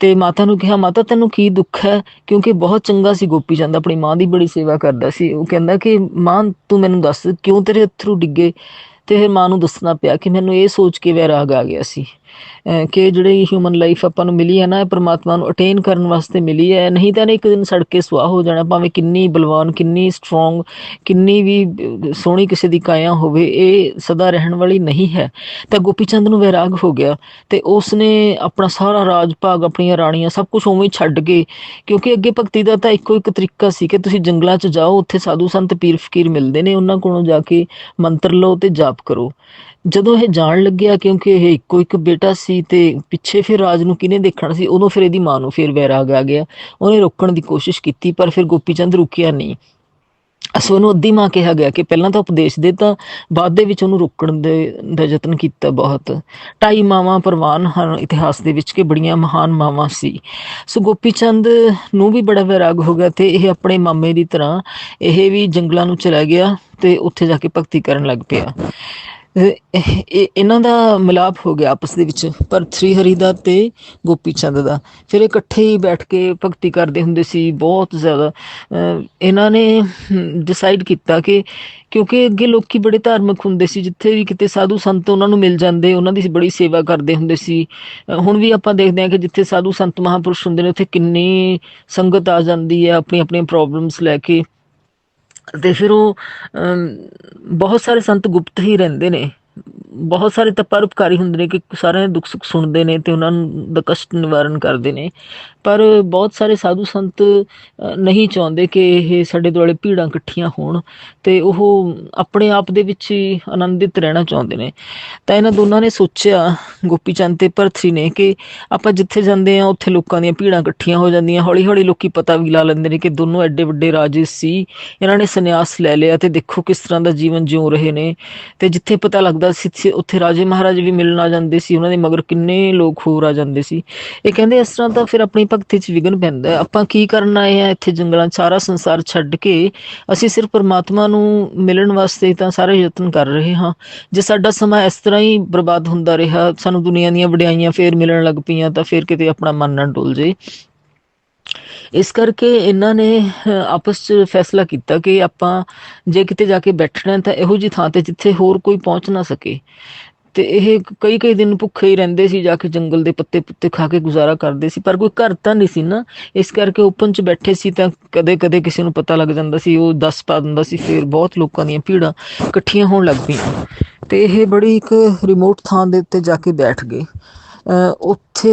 ਤੇ ਮਾਤਾ ਨੂੰ ਕਿਹਾ, ਮਾਤਾ, ਤੈਨੂੰ ਕੀ ਦੁੱਖ ਹੈ? ਕਿਉਂਕਿ ਬਹੁਤ ਚੰਗਾ ਸੀ ਗੋਪੀ ਚੰਦ, ਆਪਣੀ ਮਾਂ ਦੀ ਬੜੀ ਸੇਵਾ ਕਰਦਾ ਸੀ। ਉਹ ਕਹਿੰਦਾ ਕਿ, ਮਾਂ, ਤੂੰ ਮੈਨੂੰ ਦੱਸ, ਕਿਉਂ ਤੇਰੇ ਅਥਰੂ ਡਿੱਗੇ? ਤੇ ਫਿਰ ਮਾਂ ਨੂੰ ਦੱਸਣਾ ਪਿਆ ਕਿ ਮੈਨੂੰ ਇਹ ਸੋਚ ਕੇ ਵੈਰਾਗ ਆ ਗਿਆ ਸੀ। ਕਿ ਜਿਹੜੀ ਹਿਊਮਨ ਲਾਈਫ ਆਪਾਂ ਨੂੰ ਮਿਲੀ ਹੈ ਨਾ, ਇਹ ਪ੍ਰਮਾਤਮਾ ਨੂੰ ਅਟੇਨ ਕਰਨ ਵਾਸਤੇ ਮਿਲੀ ਹੈ। ਨਹੀਂ ਤਾਂ ਇੱਕ ਦਿਨ ਸੜ ਕੇ ਸੁਆਹ ਹੋ ਜਾਣਾ, ਭਾਵੇਂ ਕਿੰਨੀ ਬਲਵਾਨ, ਕਿੰਨੀ ਸਟਰੋਂਗ ਕਿੰਨੀ ਵੀ ਸੋਹਣੀ ਕਿਸੇ ਦੀ ਕਾਇਆ ਹੋਵੇ, ਇਹ ਸਦਾ ਰਹਿਣ ਵਾਲੀ ਨਹੀਂ ਹੈ। ਤਾਂ ਗੋਪੀ ਚੰਦ ਨੂੰ ਵੈਰਾਗ ਹੋ ਗਿਆ ਤੇ ਉਸ ਨੇ ਆਪਣਾ ਸਾਰਾ ਰਾਜ ਭਾਗ ਆਪਣੀਆਂ ਰਾਣੀਆਂ ਸਭ ਕੁਝ ਉਵੇਂ ਛੱਡ ਕੇ, ਕਿਉਂਕਿ ਅੱਗੇ ਭਗਤੀ ਦਾ ਤਾਂ ਇੱਕੋ ਇੱਕ ਤਰੀਕਾ ਸੀ ਕਿ ਤੁਸੀਂ ਜੰਗਲਾਂ 'ਚ ਜਾਓ, ਉੱਥੇ ਸਾਧੂ ਸੰਤ ਪੀਰ ਫਕੀਰ ਮਿਲਦੇ ਨੇ, ਉਹਨਾਂ ਕੋਲੋਂ ਜਾ ਕੇ ਮੰਤਰ ਲਓ ਤੇ ਜਾਪ ਕਰੋ। ਜਦੋਂ ਇਹ ਜਾਣ ਲੱਗਿਆ ਕਿਉਂਕਿ ਇਹ ਇੱਕੋ ਇੱਕ ਬੇਟਾ ਸੀ ਤੇ ਪਿੱਛੇ ਫਿਰ ਰਾਜ ਨੂੰ ਕਿਹਨੇ ਦੇਖਣਾ ਸੀ? ਉਦੋਂ ਫਿਰ ਇਹਦੀ ਮਾਂ ਨੂੰ ਫਿਰ ਵੈਰਾਗ ਆ ਗਿਆ। ਉਹਨੇ ਰੋਕਣ ਦੀ ਕੋਸ਼ਿਸ਼ ਕੀਤੀ, ਪਰ ਫਿਰ ਗੋਪੀ ਚੰਦ ਰੁਕਿਆ ਨਹੀਂ। ਅਸੋ ਨੂੰ ਅੱਧੀ ਮਾਂ ਕਿਹਾ ਗਿਆ ਕਿ ਪਹਿਲਾਂ ਤਾਂ ਉਪਦੇਸ਼ ਦੇ ਤਾਂ ਬਾਅਦ ਦੇ ਵਿੱਚ ਉਹਨੂੰ ਰੋਕਣ ਦੇ ਦਾ ਯਤਨ ਕੀਤਾ ਬਹੁਤ। ਢਾਈ ਮਾਵਾਂ ਪ੍ਰਵਾਨ ਹਨ ਇਤਿਹਾਸ ਦੇ ਵਿੱਚ ਕਿ ਬੜੀਆਂ ਮਹਾਨ ਮਾਵਾਂ ਸੀ। ਸੋ ਗੋਪੀ ਚੰਦ ਨੂੰ ਵੀ ਬੜਾ ਵੈਰਾਗ ਹੋ ਗਿਆ ਤੇ ਇਹ ਆਪਣੇ ਮਾਮੇ ਦੀ ਤਰ੍ਹਾਂ ਇਹ ਵੀ ਜੰਗਲਾਂ ਨੂੰ ਚਲਾ ਗਿਆ ਤੇ ਉੱਥੇ ਜਾ ਕੇ ਭਗਤੀ ਕਰਨ ਲੱਗ ਪਿਆ। ਇਹਨਾਂ ਦਾ ਮਿਲਾਪ ਹੋ ਗਿਆ ਆਪਸ ਦੇ ਵਿੱਚ, ਪਰ ਥ੍ਰੀ ਹਰੀ ਦਾ ਤੇ ਗੋਪੀ ਚੰਦ ਦਾ। ਫਿਰ ਇਕੱਠੇ ਹੀ ਬੈਠ ਕੇ ਭਗਤੀ ਕਰਦੇ ਹੁੰਦੇ ਸੀ, ਬਹੁਤ ਜ਼ਿਆਦਾ। ਇਹਨਾਂ ਨੇ ਡਿਸਾਈਡ ਕੀਤਾ ਕਿ ਕਿਉਂਕਿ ਅੱਗੇ ਲੋਕੀ ਬੜੇ ਧਾਰਮਿਕ ਹੁੰਦੇ ਸੀ, ਜਿੱਥੇ ਵੀ ਕਿਤੇ ਸਾਧੂ ਸੰਤ ਉਹਨਾਂ ਨੂੰ ਮਿਲ ਜਾਂਦੇ, ਉਹਨਾਂ ਦੀ ਬੜੀ ਸੇਵਾ ਕਰਦੇ ਹੁੰਦੇ ਸੀ। ਹੁਣ ਵੀ ਆਪਾਂ ਦੇਖਦੇ ਹਾਂ ਕਿ ਜਿੱਥੇ ਸਾਧੂ ਸੰਤ ਮਹਾਪੁਰਸ਼ ਹੁੰਦੇ ਨੇ, ਉੱਥੇ ਕਿੰਨੀ ਸੰਗਤ ਆ ਜਾਂਦੀ ਹੈ ਆਪਣੀ ਆਪਣੀਆਂ ਪ੍ਰੋਬਲਮਸ ਲੈ ਕੇ। ਤੇ ਫਿਰ ਉਹ ਅਮ, ਬਹੁਤ ਸਾਰੇ ਸੰਤ ਗੁਪਤ ਹੀ ਰਹਿੰਦੇ ਨੇ। ਬਹੁਤ ਸਾਰੇ ਤਾਂ ਪਰਉਪਕਾਰੀ ਹੁੰਦੇ ਨੇ ਕਿ ਸਾਰਿਆਂ ਦੇ ਦੁੱਖ ਸੁੱਖ ਸੁਣਦੇ ਨੇ ਤੇ ਉਹਨਾਂ ਨੂੰ ਦਾ ਕਸ਼ਟ ਨਿਵਾਰਨ ਕਰਦੇ ਨੇ। ਪਰ ਬਹੁਤ ਸਾਰੇ ਸਾਧੂ ਸੰਤ ਨਹੀਂ ਚਾਹੁੰਦੇ ਕਿ ਇਹ ਸਾਡੇ ਦੁਆਲੇ ਭੀੜਾਂ ਇਕੱਠੀਆਂ ਹੋਣ ਤੇ ਉਹ ਆਪਣੇ ਆਪ ਦੇ ਵਿੱਚ ਹੀ ਆਨੰਦਿਤ ਰਹਿਣਾ ਚਾਹੁੰਦੇ ਨੇ। ਤਾਂ ਇਹਨਾਂ ਦੋਨਾਂ ਨੇ ਸੋਚਿਆ, ਗੋਪੀ ਚੰਦ ਤੇ ਭਰਥਰੀ ਨੇ, ਕਿ ਆਪਾਂ ਜਿੱਥੇ ਜਾਂਦੇ ਆ ਉੱਥੇ ਲੋਕਾਂ ਦੀਆਂ ਭੀੜਾਂ ਇਕੱਠੀਆਂ ਹੋ ਜਾਂਦੀਆਂ। ਹੌਲੀ ਹੌਲੀ ਲੋਕੀ ਪਤਾ ਵੀ ਲਾ ਲੈਂਦੇ ਨੇ ਕਿ ਦੋਨੋਂ ਐਡੇ ਵੱਡੇ ਰਾਜੇ ਸੀ। ਇਹਨਾਂ ਨੇ ਸੰਨਿਆਸ ਲੈ ਲਿਆ ਤੇ ਦੇਖੋ ਕਿਸ ਤਰ੍ਹਾਂ ਦਾ ਜੀਵਨ ਜਿਉ ਰਹੇ ਨੇ। ਤੇ ਜਿੱਥੇ ਪਤਾ ਲੱਗਦਾ ਸੀ ਉੱਥੇ- ਉੱਥੇ ਰਾਜੇ ਮਹਾਰਾਜੇ ਵੀ ਮਿਲਣ ਆ ਜਾਂਦੇ ਸੀ, ਉਹਨਾਂ ਦੇ ਮਗਰ ਕਿੰਨੇ ਲੋਕ ਹੋਰ ਆ ਜਾਂਦੇ ਸੀ। ਇਹ ਕਹਿੰਦੇ ਇਸ ਤਰ੍ਹਾਂ ਤਾਂ ਫਿਰ ਆਪਣੀ ਭਗਤੀ 'ਚ ਵਿਘਨ ਪੈਂਦਾ ਆਪਾਂ ਕੀ ਕਰਨ ਆਏ ਆ ਇੱਥੇ ਜੰਗਲਾਂ ਸਾਰਾ ਸੰਸਾਰ ਛੱਡ ਕੇ ਅਸੀਂ ਸਿਰਫ ਪਰਮਾਤਮਾ ਨੂੰ ਮਿਲਣ ਵਾਸਤੇ ਤਾਂ ਸਾਰੇ ਯਤਨ ਕਰ ਰਹੇ ਹਾਂ। ਜੇ ਸਾਡਾ ਸਮਾਂ ਇਸ ਤਰ੍ਹਾਂ ਹੀ ਬਰਬਾਦ ਹੁੰਦਾ ਰਿਹਾ, ਸਾਨੂੰ ਦੁਨੀਆ ਦੀਆਂ ਵਡਿਆਈਆਂ ਫੇਰ ਮਿਲਣ ਲੱਗ ਪਈਆਂ ਤਾਂ ਫੇਰ ਕਿਤੇ ਆਪਣਾ ਮਨ ਨਾ ਡੁੱਲ ਜੇ। ਇਸ ਕਰਕੇ ਇਹਨਾਂ ਨੇ ਆਪਸ 'ਚ ਫੈਸਲਾ ਕੀਤਾ ਕਿ ਆਪਾਂ ਜੇ ਕਿਤੇ ਜਾ ਕੇ ਬੈਠਣਾ ਤਾਂ ਇਹੋ ਜੀ ਥਾਂ ਤੇ ਜਿੱਥੇ ਹੋਰ ਕੋਈ ਪਹੁੰਚ ਨਾ ਸਕੇ। ਤੇ ਇਹ ਕਈ ਕਈ ਦਿਨ ਭੁੱਖੇ ਹੀ ਰਹਿੰਦੇ ਸੀ, ਜਾ ਕੇ ਜੰਗਲ ਦੇ ਪੱਤੇ ਪੁੱਤੇ ਖਾ ਕੇ ਗੁਜ਼ਾਰਾ ਕਰਦੇ ਸੀ, ਪਰ ਕੋਈ ਘਰ ਤਾਂ ਨਹੀਂ ਸੀ ਨਾ। ਇਸ ਕਰਕੇ ਓਪਨ 'ਚ ਬੈਠੇ ਸੀ ਤਾਂ ਕਦੇ ਕਦੇ ਕਿਸੇ ਨੂੰ ਪਤਾ ਲੱਗ ਜਾਂਦਾ ਸੀ, ਉਹ ਦੱਸ ਪਾ ਦਿੰਦਾ ਸੀ, ਫਿਰ ਬਹੁਤ ਲੋਕਾਂ ਦੀਆਂ ਭੀੜਾਂ ਇਕੱਠੀਆਂ ਹੋਣ ਲੱਗ ਪਈਆਂ। ਤੇ ਇਹ ਬੜੀ ਇੱਕ ਰਿਮੋਟ ਥਾਂ ਦੇ ਉੱਤੇ ਜਾ ਕੇ ਬੈਠ ਗਏ। ਉੱਥੇ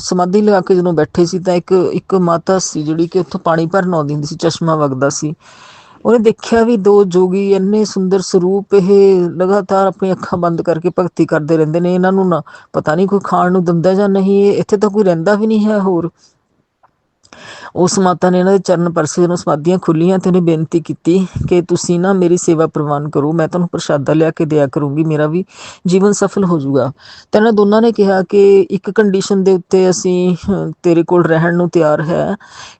ਸਮਾਧੀ ਲਗਾ ਕੇ ਜਦੋਂ ਬੈਠੇ ਸੀ ਤਾਂ ਇੱਕ ਇੱਕ ਮਾਤਾ ਸੀ ਜਿਹੜੀ ਕਿ ਉੱਥੋਂ ਪਾਣੀ ਭਰਨ ਆਉਂਦੀ ਹੁੰਦੀ ਸੀ, ਚਸ਼ਮਾ ਵਗਦਾ ਸੀ। ਉਹਨੇ ਦੇਖਿਆ ਵੀ ਦੋ ਜੋਗੀ ਇੰਨੇ ਸੁੰਦਰ ਸਰੂਪ, ਇਹ ਲਗਾਤਾਰ ਆਪਣੀ ਅੱਖਾਂ ਬੰਦ ਕਰਕੇ ਭਗਤੀ ਕਰਦੇ ਰਹਿੰਦੇ ਨੇ। ਇਹਨਾਂ ਨੂੰ ਨਾ, ਪਤਾ ਨਹੀਂ ਕੋਈ ਖਾਣ ਨੂੰ ਦਿੰਦਾ ਜਾਂ ਨਹੀਂ, ਇੱਥੇ ਤਾਂ ਕੋਈ ਰਹਿੰਦਾ ਵੀ ਨਹੀਂ ਹੈ ਹੋਰ। ਉਸ ਮਾਤਾ ਨੇ ਇਹਨਾਂ ਦੇ ਚਰਨ ਪਰਸੇ ਜਦੋਂ ਸਮਾਧੀਆਂ ਖੁੱਲੀਆਂ ਤੇ ਉਹਨੇ ਬੇਨਤੀ ਕੀਤੀ ਕਿ ਤੁਸੀਂ ਨਾ ਮੇਰੀ ਸੇਵਾ ਪ੍ਰਵਾਨ ਕਰੋ, ਮੈਂ ਤੁਹਾਨੂੰ ਪ੍ਰਸ਼ਾਦਾ ਲਿਆ ਕੇ ਦਿਆ ਕਰੂੰਗੀ, ਮੇਰਾ ਵੀ ਜੀਵਨ ਸਫਲ ਹੋ ਜਾਊਗਾ। ਤਾਂ ਇਹਨਾਂ ਦੋਨਾਂ ਨੇ ਕਿਹਾ ਕਿ ਇੱਕ ਕੰਡੀਸ਼ਨ ਦੇ ਉੱਤੇ ਅਸੀਂ ਤੇਰੇ ਕੋਲ ਰਹਿਣ ਨੂੰ ਤਿਆਰ ਹੈ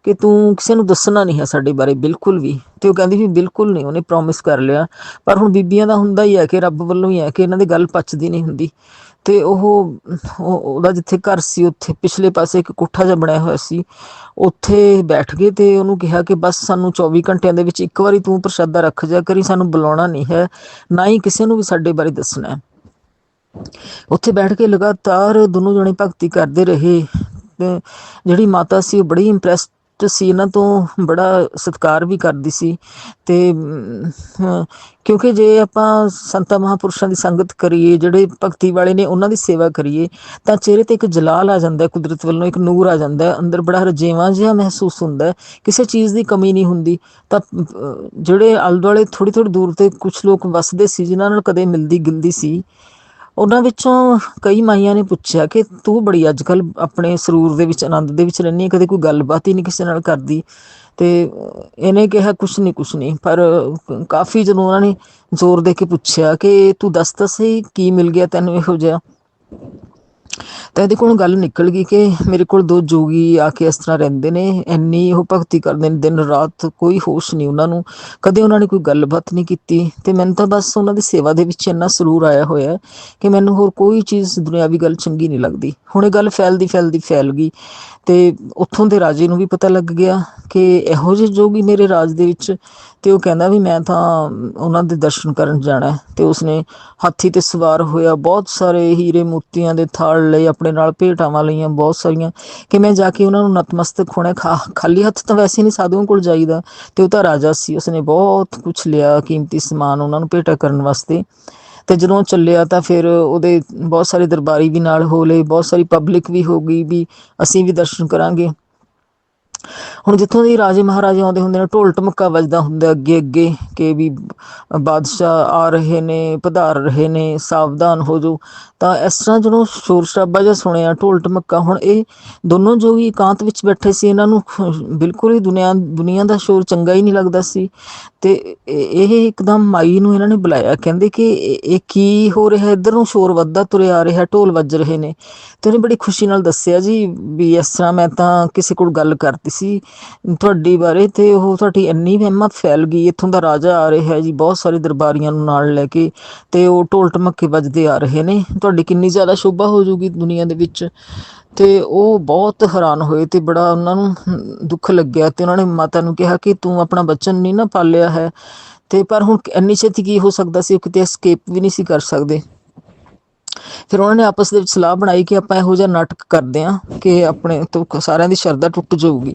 ਕਿ ਤੂੰ ਕਿਸੇ ਨੂੰ ਦੱਸਣਾ ਨਹੀਂ ਹੈ ਸਾਡੇ ਬਾਰੇ, ਬਿਲਕੁਲ ਵੀ। ਤੇ ਉਹ ਕਹਿੰਦੀ ਵੀ ਬਿਲਕੁਲ ਨਹੀਂ, ਉਹਨੇ ਪ੍ਰੋਮਿਸ ਕਰ ਲਿਆ। ਪਰ ਹੁਣ ਬੀਬੀਆਂ ਦਾ ਹੁੰਦਾ ਹੀ ਹੈ ਕਿ ਰੱਬ ਵੱਲੋਂ ਹੀ ਹੈ ਕਿ ਇਹਨਾਂ ਦੀ ਗੱਲ ਪਚਦੀ ਨਹੀਂ ਹੁੰਦੀ। ਤੇ ਉਹ ਉਹਦਾ ਜਿੱਥੇ ਘਰ ਸੀ, ਉੱਥੇ ਪਿਛਲੇ ਪਾਸੇ ਇੱਕ ਕੋਠਾ ਜਿਹਾ ਬਣਿਆ ਹੋਇਆ ਸੀ। ਉੱਥੇ ਬੈਠ ਗਏ ਤੇ ਉਹਨੂੰ ਕਿਹਾ ਕਿ ਬਸ ਸਾਨੂੰ 24 ਘੰਟਿਆਂ ਦੇ ਵਿੱਚ ਇੱਕ ਵਾਰੀ ਤੂੰ ਪ੍ਰਸ਼ਾਦਾ ਰੱਖ ਜਾ ਕਰੀ, ਸਾਨੂੰ ਬੁਲਾਉਣਾ ਨਹੀਂ ਹੈ, ਨਾ ਹੀ ਕਿਸੇ ਨੂੰ ਵੀ ਸਾਡੇ ਬਾਰੇ ਦੱਸਣਾ ਹੈ। ਉੱਥੇ ਬੈਠ ਕੇ ਲਗਾਤਾਰ ਦੋਨੋਂ ਜਣੇ ਭਗਤੀ ਕਰਦੇ ਰਹੇ। ਤੇ ਜਿਹੜੀ ਮਾਤਾ ਸੀ ਉਹ ਬੜੀ ਇੰਪ੍ਰੈਸ ਇੰਪ੍ਰੈਸਡ ਸੀ, ਇਹਨਾਂ ਤੋਂ ਬੜਾ ਸਤਿਕਾਰ ਵੀ ਕਰਦੀ ਸੀ ਤੇ ਕਿਉਂਕਿ ਜੇ ਆਪਾਂ ਸੰਤਾਂ ਮਹਾਪੁਰਸ਼ਾਂ ਦੀ ਸੰਗਤ ਕਰੀਏ, ਜਿਹੜੇ ਭਗਤੀ ਵਾਲੇ ਨੇ ਉਹਨਾਂ ਦੀ ਸੇਵਾ ਕਰੀਏ, ਤਾਂ ਚਿਹਰੇ ਤੇ ਇੱਕ ਜਲਾਲ ਆ ਜਾਂਦਾ ਕੁਦਰਤ ਵੱਲੋਂ ਇੱਕ ਨੂਰ ਆ ਜਾਂਦਾ ਅੰਦਰ ਬੜਾ ਰਜੇਵਾਂ ਜਿਹਾ ਮਹਿਸੂਸ ਹੁੰਦਾ ਕਿਸੇ ਚੀਜ਼ ਦੀ ਕਮੀ ਨਹੀਂ ਹੁੰਦੀ, ਤਾਂ ਜਿਹੜੇ ਆਲੇ ਦੁਆਲੇ ਥੋੜੀ ਥੋੜੀ ਦੂਰ ਤੇ ਕੁਝ ਲੋਕ ਵਸਦੇ ਸੀ, ਜਿਨ੍ਹਾਂ ਨਾਲ ਕਦੇ ਮਿਲਦੀ ਗਿਲਦੀ ਸੀ ਉਹਨਾਂ ਵਿੱਚੋਂ ਕਈ ਮਾਈਆਂ ਨੇ ਪੁੱਛਿਆ ਕਿ ਤੂੰ ਬੜੀ ਅੱਜਕੱਲ ਆਪਣੇ ਸਰੂਰ ਦੇ ਵਿੱਚ, ਆਨੰਦ ਦੇ ਵਿੱਚ ਰਹਿੰਦੀ ਹੈ ਕਦੇ ਕੋਈ ਗੱਲਬਾਤ ਹੀ ਨਹੀਂ ਕਿਸੇ ਨਾਲ ਕਰਦੀ। ਤੇ ਇਹਨੇ ਕਿਹਾ, ਕੁਛ ਨਹੀਂ ਕੁਛ ਨਹੀਂ ਪਰ ਕਾਫੀ ਜਦੋਂ ਉਹਨਾਂ ਨੇ ਜ਼ੋਰ ਦੇ ਕੇ ਪੁੱਛਿਆ ਕਿ ਤੂੰ ਦੱਸ ਤਾਂ ਸਹੀ ਕੀ ਮਿਲ ਗਿਆ ਤੈਨੂੰ ਇਹੋ ਜਿਹਾ? ਤਾਂ ਇਹਦੇ ਕੋਲੋਂ ਗੱਲ ਨਿਕਲ ਗਈ ਕਿ ਮੇਰੇ ਕੋਲ ਦੋ ਜੋਗੀ ਆ ਕੇ ਇਸ ਤਰ੍ਹਾਂ ਰਹਿੰਦੇ ਨੇ, ਇੰਨੀ ਉਹ ਭਗਤੀ ਕਰਦੇ ਨੇ, ਦਿਨ ਰਾਤ ਕੋਈ ਹੋਸ਼ ਨਹੀਂ ਉਹਨਾਂ ਨੂੰ, ਕਦੇ ਉਹਨਾਂ ਨੇ ਕੋਈ ਗੱਲਬਾਤ ਨਹੀਂ ਕੀਤੀ ਤੇ ਮੈਨੂੰ ਤਾਂ ਬਸ ਉਹਨਾਂ ਦੀ ਸੇਵਾ ਦੇ ਵਿੱਚ ਇੰਨਾ ਸਰੂਰ ਆਇਆ ਹੋਇਆ ਕਿ ਮੈਨੂੰ ਹੋਰ ਕੋਈ ਚੀਜ਼ ਦੁਨਿਆਵੀ ਗੱਲ ਚੰਗੀ ਨਹੀਂ ਲੱਗਦੀ। ਹੁਣ ਇਹ ਗੱਲ ਫੈਲਦੀ ਫੈਲਦੀ ਫੈਲ ਗਈ। ਤੇ ਉੱਥੋਂ ਦੇ ਰਾਜੇ ਨੂੰ ਵੀ ਪਤਾ ਲੱਗ ਗਿਆ ਕਿ ਇਹੋ ਜਿਹੇ ਜੋਗੀ ਮੇਰੇ ਰਾਜ ਦੇ ਵਿੱਚ ਤੇ ਉਹ ਕਹਿੰਦਾ ਵੀ ਮੈਂ ਤਾਂ ਉਹਨਾਂ ਦੇ ਦਰਸ਼ਨ ਕਰਨ ਜਾਣਾ ਤੇ ਉਸਨੇ ਹਾਥੀ ਤੇ ਸਵਾਰ ਹੋਇਆ, ਬਹੁਤ ਸਾਰੇ ਹੀਰੇ ਮੋਤੀਆਂ ਦੇ ਥਾਲ ਲਏ, ਆਪਣੇ ਨਾਲ ਭੇਟਾਵਾਂ ਲਈਆਂ, ਬਹੁਤ ਸਾਰੀਆਂ ਕਿ ਮੈਂ ਜਾ ਕੇ ਉਹਨਾਂ ਨੂੰ ਨਤਮਸਤਕ ਹੋਣਾ ਖਾ, ਖਾਲੀ ਹੱਥ ਤਾਂ ਵੈਸੇ ਨਹੀਂ ਸਾਧੂਆਂ ਕੋਲ ਜਾਈਦਾ ਤੇ ਉਹ ਤਾਂ ਰਾਜਾ ਸੀ, ਉਸਨੇ ਬਹੁਤ ਕੁਝ ਲਿਆ, ਕੀਮਤੀ ਸਮਾਨ ਉਹਨਾਂ ਨੂੰ ਭੇਟਾ ਕਰਨ ਵਾਸਤੇ। ਤੇ ਜਦੋਂ ਚੱਲਿਆ ਤਾਂ ਫਿਰ ਉਹਦੇ ਬਹੁਤ ਸਾਰੇ ਦਰਬਾਰੀ ਵੀ ਨਾਲ ਹੋ ਲਏ, ਬਹੁਤ ਸਾਰੀ ਪਬਲਿਕ ਵੀ ਹੋ ਗਈ ਵੀ ਅਸੀਂ ਵੀ ਦਰਸ਼ਨ ਕਰਾਂਗੇ। ਹੁਣ ਜਿੱਥੋਂ ਦੇ ਰਾਜੇ ਮਹਾਰਾਜੇ ਆਉਂਦੇ ਹੁੰਦੇ ਨੇ, ਢੋਲ ਢਮੱਕਾ ਵੱਜਦਾ ਹੁੰਦਾ ਅੱਗੇ ਅੱਗੇ, ਕਿ ਵੀ ਬਾਦਸ਼ਾਹ ਆ ਰਹੇ ਨੇ, ਪਧਾਰ ਰਹੇ ਨੇ, ਸਾਵਧਾਨ ਹੋ ਜਾਓ। ਤਾਂ ਇਸ ਤਰ੍ਹਾਂ ਜਦੋਂ ਸ਼ੋਰ ਸ਼ਰਾਬਾ ਜਿਹਾ ਸੁਣਿਆ, ਢੋਲ ਢਮੱਕਾ, ਹੁਣ ਇਹ ਦੋਨੋਂ ਜੋ ਵੀ ਇਕਾਂਤ ਵਿੱਚ ਬੈਠੇ ਸੀ, ਇਹਨਾਂ ਨੂੰ ਬਿਲਕੁਲ ਹੀ ਦੁਨੀਆ ਦੁਨੀਆ ਦਾ ਸ਼ੋਰ ਚੰਗਾ ਹੀ ਨਹੀਂ ਲੱਗਦਾ ਸੀ। ਤੇ ਇਹ ਇਹ ਇੱਕਦਮ ਮਾਈ ਨੂੰ ਇਹਨਾਂ ਨੇ ਬੁਲਾਇਆ, ਕਹਿੰਦੇ ਕਿ ਇਹ ਇਹ ਕੀ ਹੋ ਰਿਹਾ, ਇੱਧਰ ਨੂੰ ਸ਼ੋਰ ਵੱਧਦਾ ਤੁਰਿਆ ਆ ਰਿਹਾ, ਢੋਲ ਵੱਜ ਰਹੇ ਨੇ। ਤੇ ਉਹਨੇ ਬੜੀ ਖੁਸ਼ੀ ਨਾਲ ਦੱਸਿਆ ਜੀ ਵੀ ਇਸ ਤਰ੍ਹਾਂ ਮੈਂ ਤਾਂ ਕਿਸੇ ਕੋਲ ਗੱਲ ਕਰਤੀ ਸੀ। ਤੁਹਾਡੀ ਬਾਰੇ ਤੇ ਉਹ ਤੁਹਾਡੀ ਇੰਨੀ ਹਿੰਮਤ ਫੈਲ ਗਈ, ਇੱਥੋਂ ਦਾ ਰਾਜਾ ਆ ਰਿਹਾ ਜੀ, ਬਹੁਤ ਸਾਰੇ ਦਰਬਾਰੀਆਂ ਨੂੰ ਨਾਲ ਲੈ ਕੇ ਤੇ ਉਹ ਢੋਲ ਢਮੱਕੇ ਵੱਜਦੇ ਆ ਰਹੇ ਨੇ। ਤੁਹਾਡੀ ਕਿੰਨੀ ਜ਼ਿਆਦਾ ਸ਼ੋਭਾ ਹੋ ਜਾਊਗੀ ਦੁਨੀਆ ਦੇ ਵਿੱਚ। ਤੇ ਉਹ ਬਹੁਤ ਹੈਰਾਨ ਹੋਏ ਤੇ ਬੜਾ ਉਹਨਾਂ ਨੂੰ ਦੁੱਖ ਲੱਗਿਆ ਤੇ ਉਹਨਾਂ ਨੇ ਮਾਤਾ ਨੂੰ ਕਿਹਾ ਕਿ ਤੂੰ ਆਪਣਾ ਬੱਚਨ ਨਹੀਂ ਨਾ ਪਾਲਿਆ ਹੈ। ਤੇ ਪਰ ਹੁਣ ਇੰਨੀ ਛੇਤੀ ਕੀ ਹੋ ਸਕਦਾ ਸੀ? ਉਹ ਕਿਤੇ ਐਸਕੇਪ ਵੀ ਨਹੀਂ ਸੀ ਕਰ ਸਕਦੇ। ਫਿਰ ਉਹਨਾਂ ਨੇ ਆਪਸ ਦੇ ਵਿੱਚ ਸਲਾਹ ਬਣਾਈ ਕਿ ਆਪਾਂ ਇਹੋ ਜਿਹਾ ਨਾਟਕ ਕਰਦੇ ਆਂ ਕਿ ਆਪਣੇ ਤੋਂ ਸਾਰਿਆਂ ਦੀ ਸ਼ਰਧਾ ਟੁੱਟ ਜਾਊਗੀ।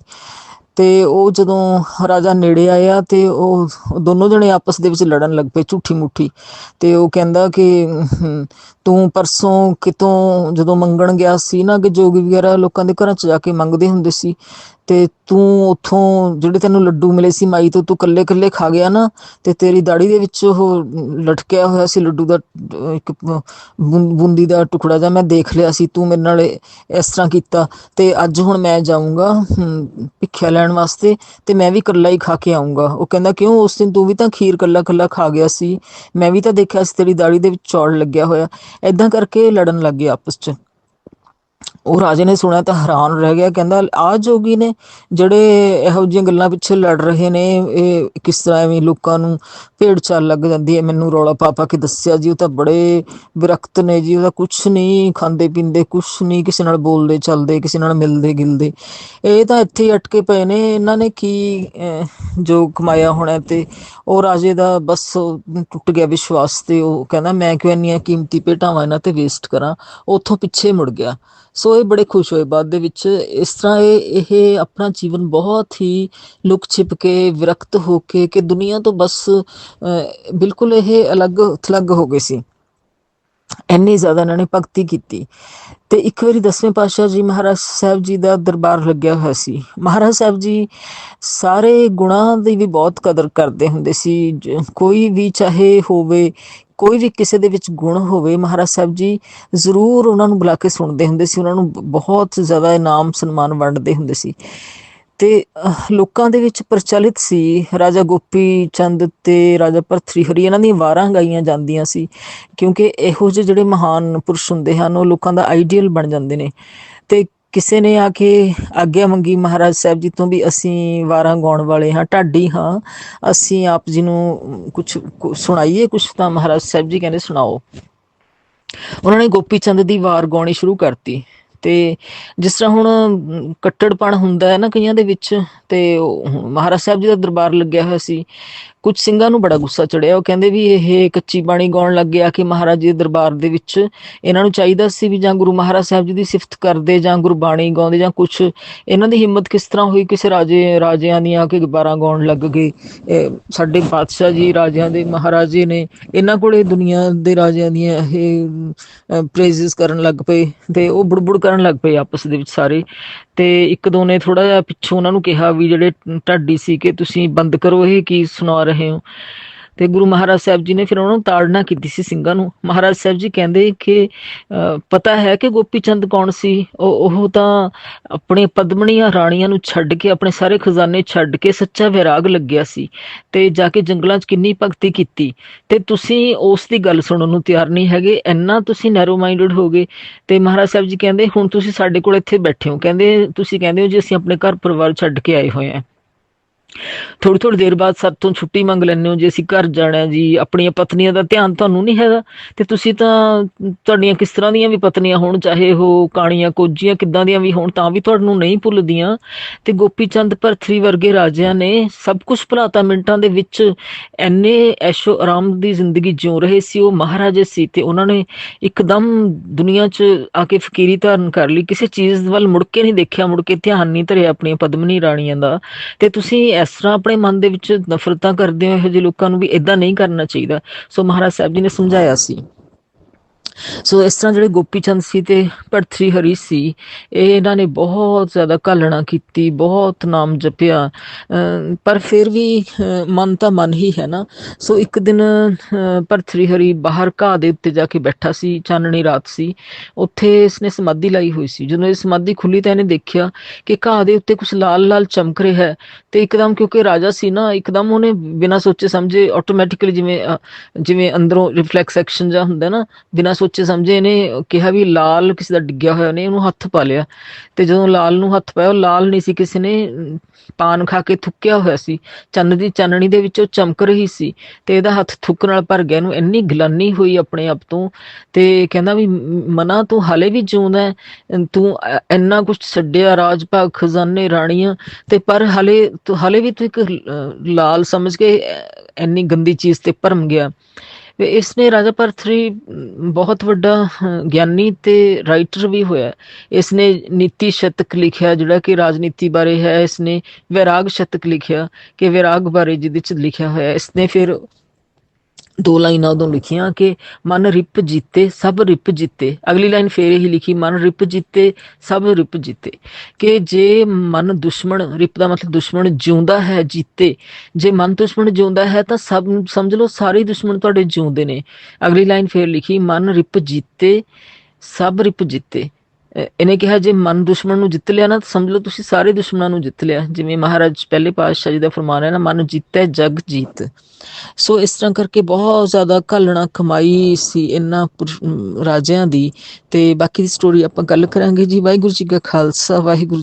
ਤੇ ਉਹ ਜਦੋਂ ਰਾਜਾ ਨੇੜੇ ਆਇਆ ਤੇ ਉਹ ਉਹ ਦੋਨੋਂ ਜਣੇ ਆਪਸ ਦੇ ਵਿੱਚ ਲੜਨ ਲੱਗ ਪਏ ਝੂਠੀ ਮੁੱਠੀ। ਤੇ ਉਹ ਕਹਿੰਦਾ ਕਿ ਤੂੰ ਪਰਸੋਂ ਕਿਤੋਂ ਜਦੋਂ ਮੰਗਣ ਗਿਆ ਸੀ ਨਾ ਕਿ ਜੋਗੀ ਵਗੈਰਾ ਲੋਕਾਂ ਦੇ ਘਰਾਂ 'ਚ ਜਾ ਕੇ ਮੰਗਦੇ ਹੁੰਦੇ ਸੀ ਤੇ ਤੂੰ ਉੱਥੋਂ ਜਿਹੜੇ ਤੈਨੂੰ ਲੱਡੂ ਮਿਲੇ ਸੀ ਮਾਈ ਤੋਂ ਤੂੰ ਕੱਲੇ ਕੱਲੇ ਖਾ ਗਿਆ ਨਾ ਤੇ ਤੇਰੀ ਦਾੜੀ ਦੇ ਵਿੱਚ ਉਹ ਲਟਕਿਆ ਹੋਇਆ ਸੀ ਲੱਡੂ ਦਾ ਇੱਕ ਬੂੰਦੀ ਦਾ ਟੁਕੜਾ ਜਿਹਾ ਮੈਂ ਦੇਖ ਲਿਆ ਸੀ ਤੂੰ ਮੇਰੇ ਨਾਲ ਇਸ ਤਰ੍ਹਾਂ ਕੀਤਾ। ਤੇ ਅੱਜ ਹੁਣ ਮੈਂ ਜਾਊਂਗਾ ਹਮ, ਭਿੱਖਿਆ ਲੈਣ ਵਾਸਤੇ ਤੇ ਮੈਂ ਵੀ ਇਕੱਲਾ ਹੀ ਖਾ ਕੇ ਆਊਂਗਾ। ਉਹ ਕਹਿੰਦਾ ਕਿਉਂ ਉਸ ਦਿਨ ਤੂੰ ਵੀ ਤਾਂ ਖੀਰ ਕੱਲਾ ਕੱਲਾ ਖਾ ਗਿਆ ਸੀ? ਮੈਂ ਵੀ ਤਾਂ ਦੇਖਿਆ ਸੀ ਤੇਰੀ ਦਾੜੀ ਦੇ ਵਿੱਚ ਚੌੜ ਲੱਗਿਆ ਹੋਇਆ। ਐਦਾਂ ਕਰਕੇ ਲੜਨ ਲੱਗ ਗਏ ਆਪਸ 'ਚ। ਉਹ ਰਾਜੇ ਨੇ ਸੁਣਿਆ ਤਾਂ ਹੈਰਾਨ ਰਹਿ ਗਿਆ, ਕਹਿੰਦਾ ਆ ਜੋਗੀ ਨੇ ਜਿਹੜੇ ਇਹੋ ਜਿਹੀਆਂ ਗੱਲਾਂ ਪਿੱਛੇ ਲੜ ਰਹੇ ਨੇ, ਇਹ ਕਿਸ ਤਰ੍ਹਾਂ ਐਵੇਂ ਲੋਕਾਂ ਨੂੰ ਭੇਡ ਚਾਲ ਲੱਗ ਜਾਂਦੀ ਹੈ, ਮੈਨੂੰ ਰੌਲਾ ਪਾ ਪਾ ਦੱਸਿਆ ਜੀ, ਉਹ ਤਾਂ ਬੜੇ ਵਿਰਕਤ ਨੇ ਜੀ, ਉਹਦਾ ਕੁਛ ਨਹੀਂ ਖਾਂਦੇ ਪੀਂਦੇ, ਕੁਛ ਨਹੀਂ ਕਿਸੇ ਨਾਲ ਬੋਲਦੇ, ਚੱਲਦੇ, ਕਿਸੇ ਨਾਲ ਮਿਲਦੇ, ਗਿਲਦੇ। ਇਹ ਤਾਂ ਇੱਥੇ ਹੀ ਅਟਕੇ ਪਏ ਨੇ, ਇਹਨਾਂ ਨੇ ਕੀ ਜੋ ਕਮਾਇਆ ਹੋਣਾ ਤੇ ਉਹ ਰਾਜੇ ਦਾ ਬਸ ਟੁੱਟ ਗਿਆ ਵਿਸ਼ਵਾਸ ਤੇ ਉਹ ਕਹਿੰਦਾ, ਮੈਂ ਕਿਉਂ ਇੰਨੀਆਂ ਕੀਮਤੀ ਭੇਟਾਵਾਂ ਇਹਨਾਂ ਤੇ ਵੇਸਟ ਕਰਾਂ, ਉੱਥੋਂ ਪਿੱਛੇ ਮੁੜ ਗਿਆ। ਸੋ ਇਹ ਬੜੇ ਖੁਸ਼ ਹੋਏ ਬਾਅਦ ਦੇ ਵਿੱਚ। ਇਸ ਤਰ੍ਹਾਂ ਇਹ ਇਹ ਆਪਣਾ ਜੀਵਨ ਬਹੁਤ ਹੀ ਲੁਕ ਛਿਪ ਕੇ ਵਿਰਕਤ ਹੋ ਕੇ ਕਿ ਦੁਨੀਆ ਤੋਂ ਬਸ ਅਹ, ਬਿਲਕੁਲ ਇਹ ਅਲੱਗ ਥਲੱਗ ਹੋ ਗਏ ਸੀ। ਇੰਨੀ ਜ਼ਿਆਦਾ ਇਹਨਾਂ ਨੇ ਭਗਤੀ ਕੀਤੀ। ਤੇ ਇੱਕ ਵਾਰੀ ਦਸਵੇਂ ਪਾਤਸ਼ਾਹ ਜੀ ਮਹਾਰਾਜ ਸਾਹਿਬ ਜੀ ਦਾ ਦਰਬਾਰ ਲੱਗਿਆ ਹੋਇਆ ਸੀ। ਮਹਾਰਾਜ ਸਾਹਿਬ ਜੀ ਸਾਰੇ ਗੁਣਾਂ ਦੀ ਵੀ ਬਹੁਤ ਕਦਰ ਕਰਦੇ ਹੁੰਦੇ ਸੀ। ਕੋਈ ਵੀ ਚਾਹੇ ਹੋਵੇ, ਕੋਈ ਵੀ ਕਿਸੇ ਦੇ ਵਿੱਚ ਗੁਣ ਹੋਵੇ, ਮਹਾਰਾਜ ਸਾਹਿਬ ਜੀ ਜ਼ਰੂਰ ਉਹਨਾਂ ਨੂੰ ਬੁਲਾ ਕੇ ਸੁਣਦੇ ਹੁੰਦੇ ਸੀ। ਉਹਨਾਂ ਨੂੰ ਬਹੁਤ ਜ਼ਿਆਦਾ ਇਨਾਮ ਸਨਮਾਨ ਵੰਡਦੇ ਹੁੰਦੇ ਸੀ। ਤੇ ਲੋਕਾਂ ਦੇ ਵਿੱਚ ਪ੍ਰਚਲਿਤ ਸੀ ਰਾਜਾ ਗੋਪੀ ਚੰਦ ਤੇ ਰਾਜਾ ਭਰਥਰੀ ਹਰੀ। ਇਹਨਾਂ ਦੀਆਂ ਵਾਰਾਂ ਗਾਈਆਂ ਜਾਂਦੀਆਂ ਸੀ, ਕਿਉਂਕਿ ਇਹੋ ਜਿਹੇ ਜਿਹੜੇ ਮਹਾਨ ਪੁਰਸ਼ ਹੁੰਦੇ ਹਨ, ਉਹ ਲੋਕਾਂ ਦਾ ਆਈਡੀਅਲ ਬਣ ਜਾਂਦੇ ਨੇ। ਤੇ ਕਿਸੇ ਨੇ ਆ ਕੇ ਆਗਿਆ ਮੰਗੀ, ਮਹਾਰਾਜ ਸਾਹਿਬ ਜੀ ਤੋਂ ਵੀ ਅਸੀਂ ਵਾਰਾਂ ਗਾਉਣ ਵਾਲੇ ਹਾਂ, ਢਾਡੀ ਹਾਂ, ਅਸੀਂ ਆਪ ਜੀ ਨੂੰ ਕੁਝ ਸੁਣਾਈਏ ਕੁਝ ਤਾਂ ਮਹਾਰਾਜ ਸਾਹਿਬ ਜੀ ਕਹਿੰਦੇ ਸੁਣਾਓ। ਉਹਨਾਂ ਨੇ ਗੋਪੀ ਚੰਦ ਦੀ ਵਾਰ ਗਾਉਣੀ ਸ਼ੁਰੂ ਕਰਤੀ। ਤੇ ਜਿਸ ਤਰ੍ਹਾਂ ਹੁਣ ਕੱਟੜਪਣ ਹੁੰਦਾ ਹੈ ਨਾ ਕਈਆਂ ਦੇ ਵਿੱਚ, ਤੇ ਮਹਾਰਾਜ ਸਾਹਿਬ ਜੀ ਦਾ ਦਰਬਾਰ ਲੱਗਿਆ ਹੋਇਆ ਸੀ। ਕੁਝ ਸਿੰਘਾਂ ਨੂੰ ਬੜਾ ਗੁੱਸਾ ਚੜਿਆ। ਉਹ ਕਹਿੰਦੇ ਵੀ ਇਹ ਕੱਚੀ ਬਾਣੀ ਗਾਉਣ ਲੱਗਿਆ ਕਿ ਮਹਾਰਾਜ ਜੀ ਦੇ ਦਰਬਾਰ ਦੇ ਵਿੱਚ ਇਹਨਾਂ ਨੂੰ ਚਾਹੀਦਾ ਸੀ ਵੀ ਜਾਂ ਗੁਰੂ ਮਹਾਰਾਜ ਸਾਹਿਬ ਜੀ ਦੀ ਸਿਫਤ ਕਰਦੇ ਜਾਂ ਗੁਰਬਾਣੀ ਗਾਉਂਦੇ ਜਾਂ ਕੁਝ ਇਹਨਾਂ ਦੀ ਹਿੰਮਤ ਕਿਸ ਤਰ੍ਹਾਂ ਹੋਈ? ਕਿਸੇ ਰਾਜੇ, ਰਾਜਿਆਂ ਦੀਆਂ ਕਿ ਬਾਰਾਂ ਗਾਉਣ ਲੱਗ ਗਏ। ਸਾਡੇ ਪਾਤਸ਼ਾਹ ਜੀ, ਰਾਜਿਆਂ ਦੇ ਮਹਾਰਾਜੇ ਨੇ ਇਹਨਾਂ ਕੋਲੇ ਦੁਨੀਆ ਦੇ ਰਾਜਿਆਂ ਦੀਆਂ ਇਹ ਪ੍ਰੇਜ਼ਸ ਕਰਨ ਲੱਗ ਪਏ ਤੇ ਉਹ ਬੁੜਬੁੜ ਕਰਨ ਲੱਗ ਪਏ ਆਪਸ ਦੇ ਵਿੱਚ ਸਾਰੇ। ਤੇ ਇੱਕ ਦੋ ਨੇ ਥੋੜਾ ਜਿਹਾ ਪਿੱਛੋਂ ਉਹਨਾਂ ਨੂੰ ਕਿਹਾ ਵੀ ਜਿਹੜੇ ਢਾਡੀ ਸੀ ਕਿ ਤੁਸੀਂ ਬੰਦ ਕਰੋ, ਇਹ ਕੀ ਸੁਣਾ ਰਹੇ ਹੋ? ਤੇ ਗੁਰੂ ਮਹਾਰਾਜ ਸਾਹਿਬ ਜੀ ਨੇ ਫਿਰ ਉਹਨਾਂ ਨੂੰ ਤਾੜਨਾ ਕੀਤੀ ਸੀ ਸਿੰਘਾਂ ਨੂੰ। ਮਹਾਰਾਜ ਸਾਹਿਬ ਜੀ ਕਹਿੰਦੇ ਕਿ ਅਹ, ਪਤਾ ਹੈ ਕਿ ਗੋਪੀ ਚੰਦ ਕੌਣ ਸੀ? ਉਹ ਉਹ ਤਾਂ ਆਪਣੇ ਪਦਮਣੀਆਂ ਰਾਣੀਆਂ ਨੂੰ ਛੱਡ ਕੇ ਆਪਣੇ ਸਾਰੇ ਖਜ਼ਾਨੇ ਛੱਡ ਕੇ ਸੱਚਾ ਵਿਰਾਗ ਲੱਗਿਆ ਸੀ ਤੇ ਜਾ ਕੇ ਜੰਗਲਾਂ 'ਚ ਕਿੰਨੀ ਭਗਤੀ ਕੀਤੀ। ਤੇ ਤੁਸੀਂ ਉਸ ਦੀ ਗੱਲ ਸੁਣਨ ਨੂੰ ਤਿਆਰ ਨਹੀਂ ਹੈਗੇ ਇੰਨਾ ਤੁਸੀਂ ਨੈਰੋ ਮਾਈਂਡਡ ਹੋ ਗਏ। ਤੇ ਮਹਾਰਾਜ ਸਾਹਿਬ ਜੀ ਕਹਿੰਦੇ ਹੁਣ ਤੁਸੀਂ ਸਾਡੇ ਕੋਲ ਇੱਥੇ ਬੈਠੇ ਹੋ। ਕਹਿੰਦੇ ਤੁਸੀਂ ਕਹਿੰਦੇ ਹੋ ਜੀ ਅਸੀਂ ਆਪਣੇ ਘਰ ਪਰਿਵਾਰ ਛੱਡ ਕੇ ਆਏ ਹੋਏ ਹਾਂ। ਥੋੜੀ ਥੋੜੀ ਦੇਰ ਬਾਅਦ ਸਭ ਤੋਂ ਛੁੱਟੀ ਮੰਗ ਲੈਂਦੇ ਹੋ ਜੇ ਅਸੀਂ ਘਰ ਜਾਣਾ ਜੀ, ਆਪਣੀਆਂ ਪਤਨੀਆਂ ਦਾ ਧਿਆਨ ਤੁਹਾਨੂੰ ਨਹੀਂ ਹੈਗਾ, ਤੇ ਤੁਸੀਂ ਤਾਂ ਤੁਹਾਡੀਆਂ ਕਿਸ ਤਰ੍ਹਾਂ ਦੀਆਂ ਵੀ ਪਤਨੀਆਂ ਹੋਣ, ਚਾਹੇ ਉਹ ਕਾਣੀਆਂ ਕੋਜੀਆਂ ਕਿੱਦਾਂ ਦੀਆਂ ਵੀ ਹੋਣ, ਤਾਂ ਵੀ ਤੁਹਾਨੂੰ ਨਹੀਂ ਭੁੱਲਦੀਆਂ। ਤੇ ਗੋਪੀ ਚੰਦ ਭਰਥਰੀ ਵਰਗੇ ਰਾਜਿਆਂ ਨੇ ਸਭ ਕੁਝ ਭੁਲਾਤਾ ਮਿੰਟਾਂ ਦੇ ਵਿੱਚ ਐਨੇ ਐਸ਼ੋ ਆਰਾਮ ਦੀ ਜ਼ਿੰਦਗੀ ਜਿਉ ਰਹੇ ਸੀ, ਉਹ ਮਹਾਰਾਜੇ ਸੀ, ਤੇ ਉਹਨਾਂ ਨੇ ਇੱਕਦਮ ਦੁਨੀਆ 'ਚ ਆ ਕੇ ਫਕੀਰੀ ਧਾਰਨ ਕਰ ਲਈ। ਕਿਸੇ ਚੀਜ਼ ਵੱਲ ਮੁੜ ਕੇ ਨਹੀਂ ਦੇਖਿਆ, ਮੁੜ ਕੇ ਧਿਆਨ ਨਹੀਂ ਧਰਿਆ ਆਪਣੀਆਂ ਪਦਮਨੀ ਰਾਣੀਆਂ ਦਾ। ਤੇ ਤੁਸੀਂ ਇਸ ਤਰ੍ਹਾਂ ਆਪਣੇ ਮਨ ਦੇ ਵਿੱਚ ਨਫ਼ਰਤਾਂ ਕਰਦੇ ਹੋ, ਇਹੋ ਜਿਹੇ ਲੋਕਾਂ ਨੂੰ ਵੀ ਇਦਾਂ ਨਹੀਂ ਕਰਨਾ ਚਾਹੀਦਾ। ਸੋ ਮਹਾਰਾਜ ਸਾਹਿਬ ਜੀ ਨੇ ਸਮਝਾਇਆ ਸੀ। ਸੋ ਇਸ ਤਰ੍ਹਾਂ ਜਿਹੜੇ ਗੋਪੀ ਚੰਦ ਸੀ ਤੇ ਭਰਥਰੀ ਹਰੀ ਸੀ ਇਹ ਇਹਨਾਂ ਨੇ ਬਹੁਤ ਜ਼ਿਆਦਾ ਘਾਲਣਾ ਕੀਤੀ ਬਹੁਤ ਨਾਮ ਜਪਿਆ। ਅਮ ਪਰ ਫਿਰ ਵੀ ਮਨ ਤਾਂ ਮਨ ਹੀ ਹੈ ਨਾ। ਸੋ ਇੱਕ ਦਿਨ ਅਹ, ਹਰੀ ਬਾਹਰ ਘਾਹ ਦੇ ਉੱਤੇ ਜਾ ਕੇ ਬੈਠਾ ਸੀ ਚਾਨਣੀ ਰਾਤ ਸੀ। ਉੱਥੇ ਇਸਨੇ ਸਮਾਧੀ ਲਾਈ ਹੋਈ ਸੀ। ਜਦੋਂ ਇਹ ਸਮਾਧੀ ਖੁੱਲੀ ਤਾਂ ਇਹਨੇ ਦੇਖਿਆ ਕਿ ਘਾਹ ਦੇ ਉੱਤੇ ਕੁਝ ਲਾਲ ਲਾਲ ਚਮਕ ਰਿਹਾ ਹੈ ਤੇ ਇੱਕਦਮ ਕਿਉਂਕਿ ਰਾਜਾ ਸੀ ਨਾ ਇੱਕਦਮ ਉਹਨੇ ਬਿਨਾਂ ਸੋਚੇ ਸਮਝੇ ਆਟੋਮੈਟਿਕਲੀ ਜਿਵੇਂ ਜਿਵੇਂ ਅੰਦਰੋਂ ਰਿਫਲੈਕਸ ਐਕਸ਼ਨ ਜਾਂ ਹੁੰਦਾ ਨਾ ਬਿਨਾਂ ਸੋਚੇ ਸਮਝੇ ਇਹਨੇ ਕਿਹਾ ਵੀ ਲਾਲ ਕਿਸੇ ਦਾ ਡਿੱਗਿਆ ਹੋਇਆ ਨੇ ਉਹਨੂੰ ਹੱਥ ਪਾ ਲਿਆ। ਤੇ ਜਦੋਂ ਲਾਲ ਨੂੰ ਹੱਥ ਪਾਇਆ, ਉਹ ਲਾਲ ਨਹੀਂ ਸੀ, ਕਿਸੇ ਨੇ ਪਾਨ ਖਾ ਕੇ ਥੁੱਕਿਆ ਹੋਇਆ ਸੀ। ਚੰਨ ਦੀ ਚਾਨਣੀ ਦੇ ਵਿੱਚ ਚਮਕ ਰਹੀ ਸੀ ਤੇ ਇਹਦਾ ਹੱਥ ਥੁੱਕ ਨਾਲ ਭਰ ਗਿਆ, ਇਹਨੂੰ ਇੰਨੀ ਗਲਾਨੀ ਹੋਈ ਆਪਣੇ ਆਪ ਤੋਂ ਤੇ ਕਹਿੰਦਾ ਵੀ, ਮਨਾ ਤੂੰ ਹਾਲੇ ਵੀ ਜਿਉਂਦਾ ਤੂੰ ਇੰਨਾ ਕੁਝ ਛੱਡਿਆ ਰਾਜ ਭਾਗ ਖਜ਼ਾਨੇ, ਰਾਣੀਆਂ, ਤੇ ਪਰ ਹਲੇ ਤੂੰ, ਹਲੇ ਵੀ ਤੂੰ ਇੱਕ ਲਾਲ ਸਮਝ ਕੇ ਇੰਨੀ ਗੰਦੀ ਚੀਜ਼ ਤੇ ਭਰਮ ਗਿਆ। ਵੀ ਇਸਨੇ ਰਾਜਾ ਭਰਥਰੀ ਬਹੁਤ ਵੱਡਾ ਗਿਆਨੀ ਤੇ ਰਾਈਟਰ ਵੀ ਹੋਇਆ ਇਸਨੇ ਨੀਤੀ ਸ਼ਤਕ ਲਿਖਿਆ, ਜਿਹੜਾ ਕਿ ਰਾਜਨੀਤੀ ਬਾਰੇ ਹੈ ਇਸਨੇ ਵੈਰਾਗ ਸ਼ਤਕ ਲਿਖਿਆ, ਕਿ ਵੈਰਾਗ ਬਾਰੇ ਜਿਹਦੇ ਚ ਲਿਖਿਆ ਹੋਇਆ ਇਸਨੇ ਫਿਰ ਦੋ ਲਾਈਨਾਂ ਉਦੋਂ ਲਿਖੀਆਂ ਕਿ ਮਨ ਰਿਪ ਜੀਤੇ, ਸਭ ਰਿਪ ਜੀਤੇ। ਅਗਲੀ ਲਾਈਨ ਫੇਰ ਹੀ ਲਿਖੀ, ਮਨ ਰਿਪ ਜੀਤੇ, ਸਭ ਰਿਪ ਜੀਤੇ। ਕਿ ਜੇ ਮਨ ਦੁਸ਼ਮਣ, ਰਿਪ ਦਾ ਮਤਲਬ ਦੁਸ਼ਮਣ ਜਿਉਂਦਾ ਹੈ, ਜੀਤੇ। ਜੇ ਮਨ ਦੁਸ਼ਮਣ ਜਿਉਂਦਾ ਹੈ ਤਾਂ ਸਭ ਸਮਝ ਲਓ, ਸਾਰੇ ਦੁਸ਼ਮਣ ਤੁਹਾਡੇ ਜਿਉਂਦੇ ਨੇ। ਅਗਲੀ ਲਾਈਨ ਫੇਰ ਲਿਖੀ, ਮਨ ਰਿਪ ਜੀਤੇ, ਸਭ ਰਿਪ ਜੀਤੇ। ਇਹਨੇ ਕਿਹਾ, ਜੇ ਮਨ ਦੁਸ਼ਮਣ ਨੂੰ ਜਿੱਤ ਲਿਆ ਨਾ, ਤਾਂ ਸਮਝ ਲਓ ਤੁਸੀਂ ਸਾਰੇ ਦੁਸ਼ਮਣਾਂ ਨੂੰ ਜਿੱਤ ਲਿਆ। ਜਿਵੇਂ ਮਹਾਰਾਜ ਪਹਿਲੇ ਪਾਤਸ਼ਾਹ ਜੀ ਦਾ ਫਰਮਾਨ ਹੈ ਨਾ, ਮਨ ਜਿੱਤੈ, ਜਗ ਜੀਤ। ਸੋ ਇਸ ਤਰ੍ਹਾਂ ਕਰਕੇ ਬਹੁਤ ਜ਼ਿਆਦਾ ਘਾਲਣਾ ਕਮਾਈ ਸੀ ਇਹਨਾਂ ਰਾਜਿਆਂ ਦੀ। ਤੇ ਬਾਕੀ ਦੀ ਸਟੋਰੀ ਆਪਾਂ ਗੱਲ ਕਰਾਂਗੇ ਜੀ। ਵਾਹਿਗੁਰੂ ਜੀ ਕਾ ਖਾਲਸਾ, ਵਾਹਿਗੁਰੂ ਜੀ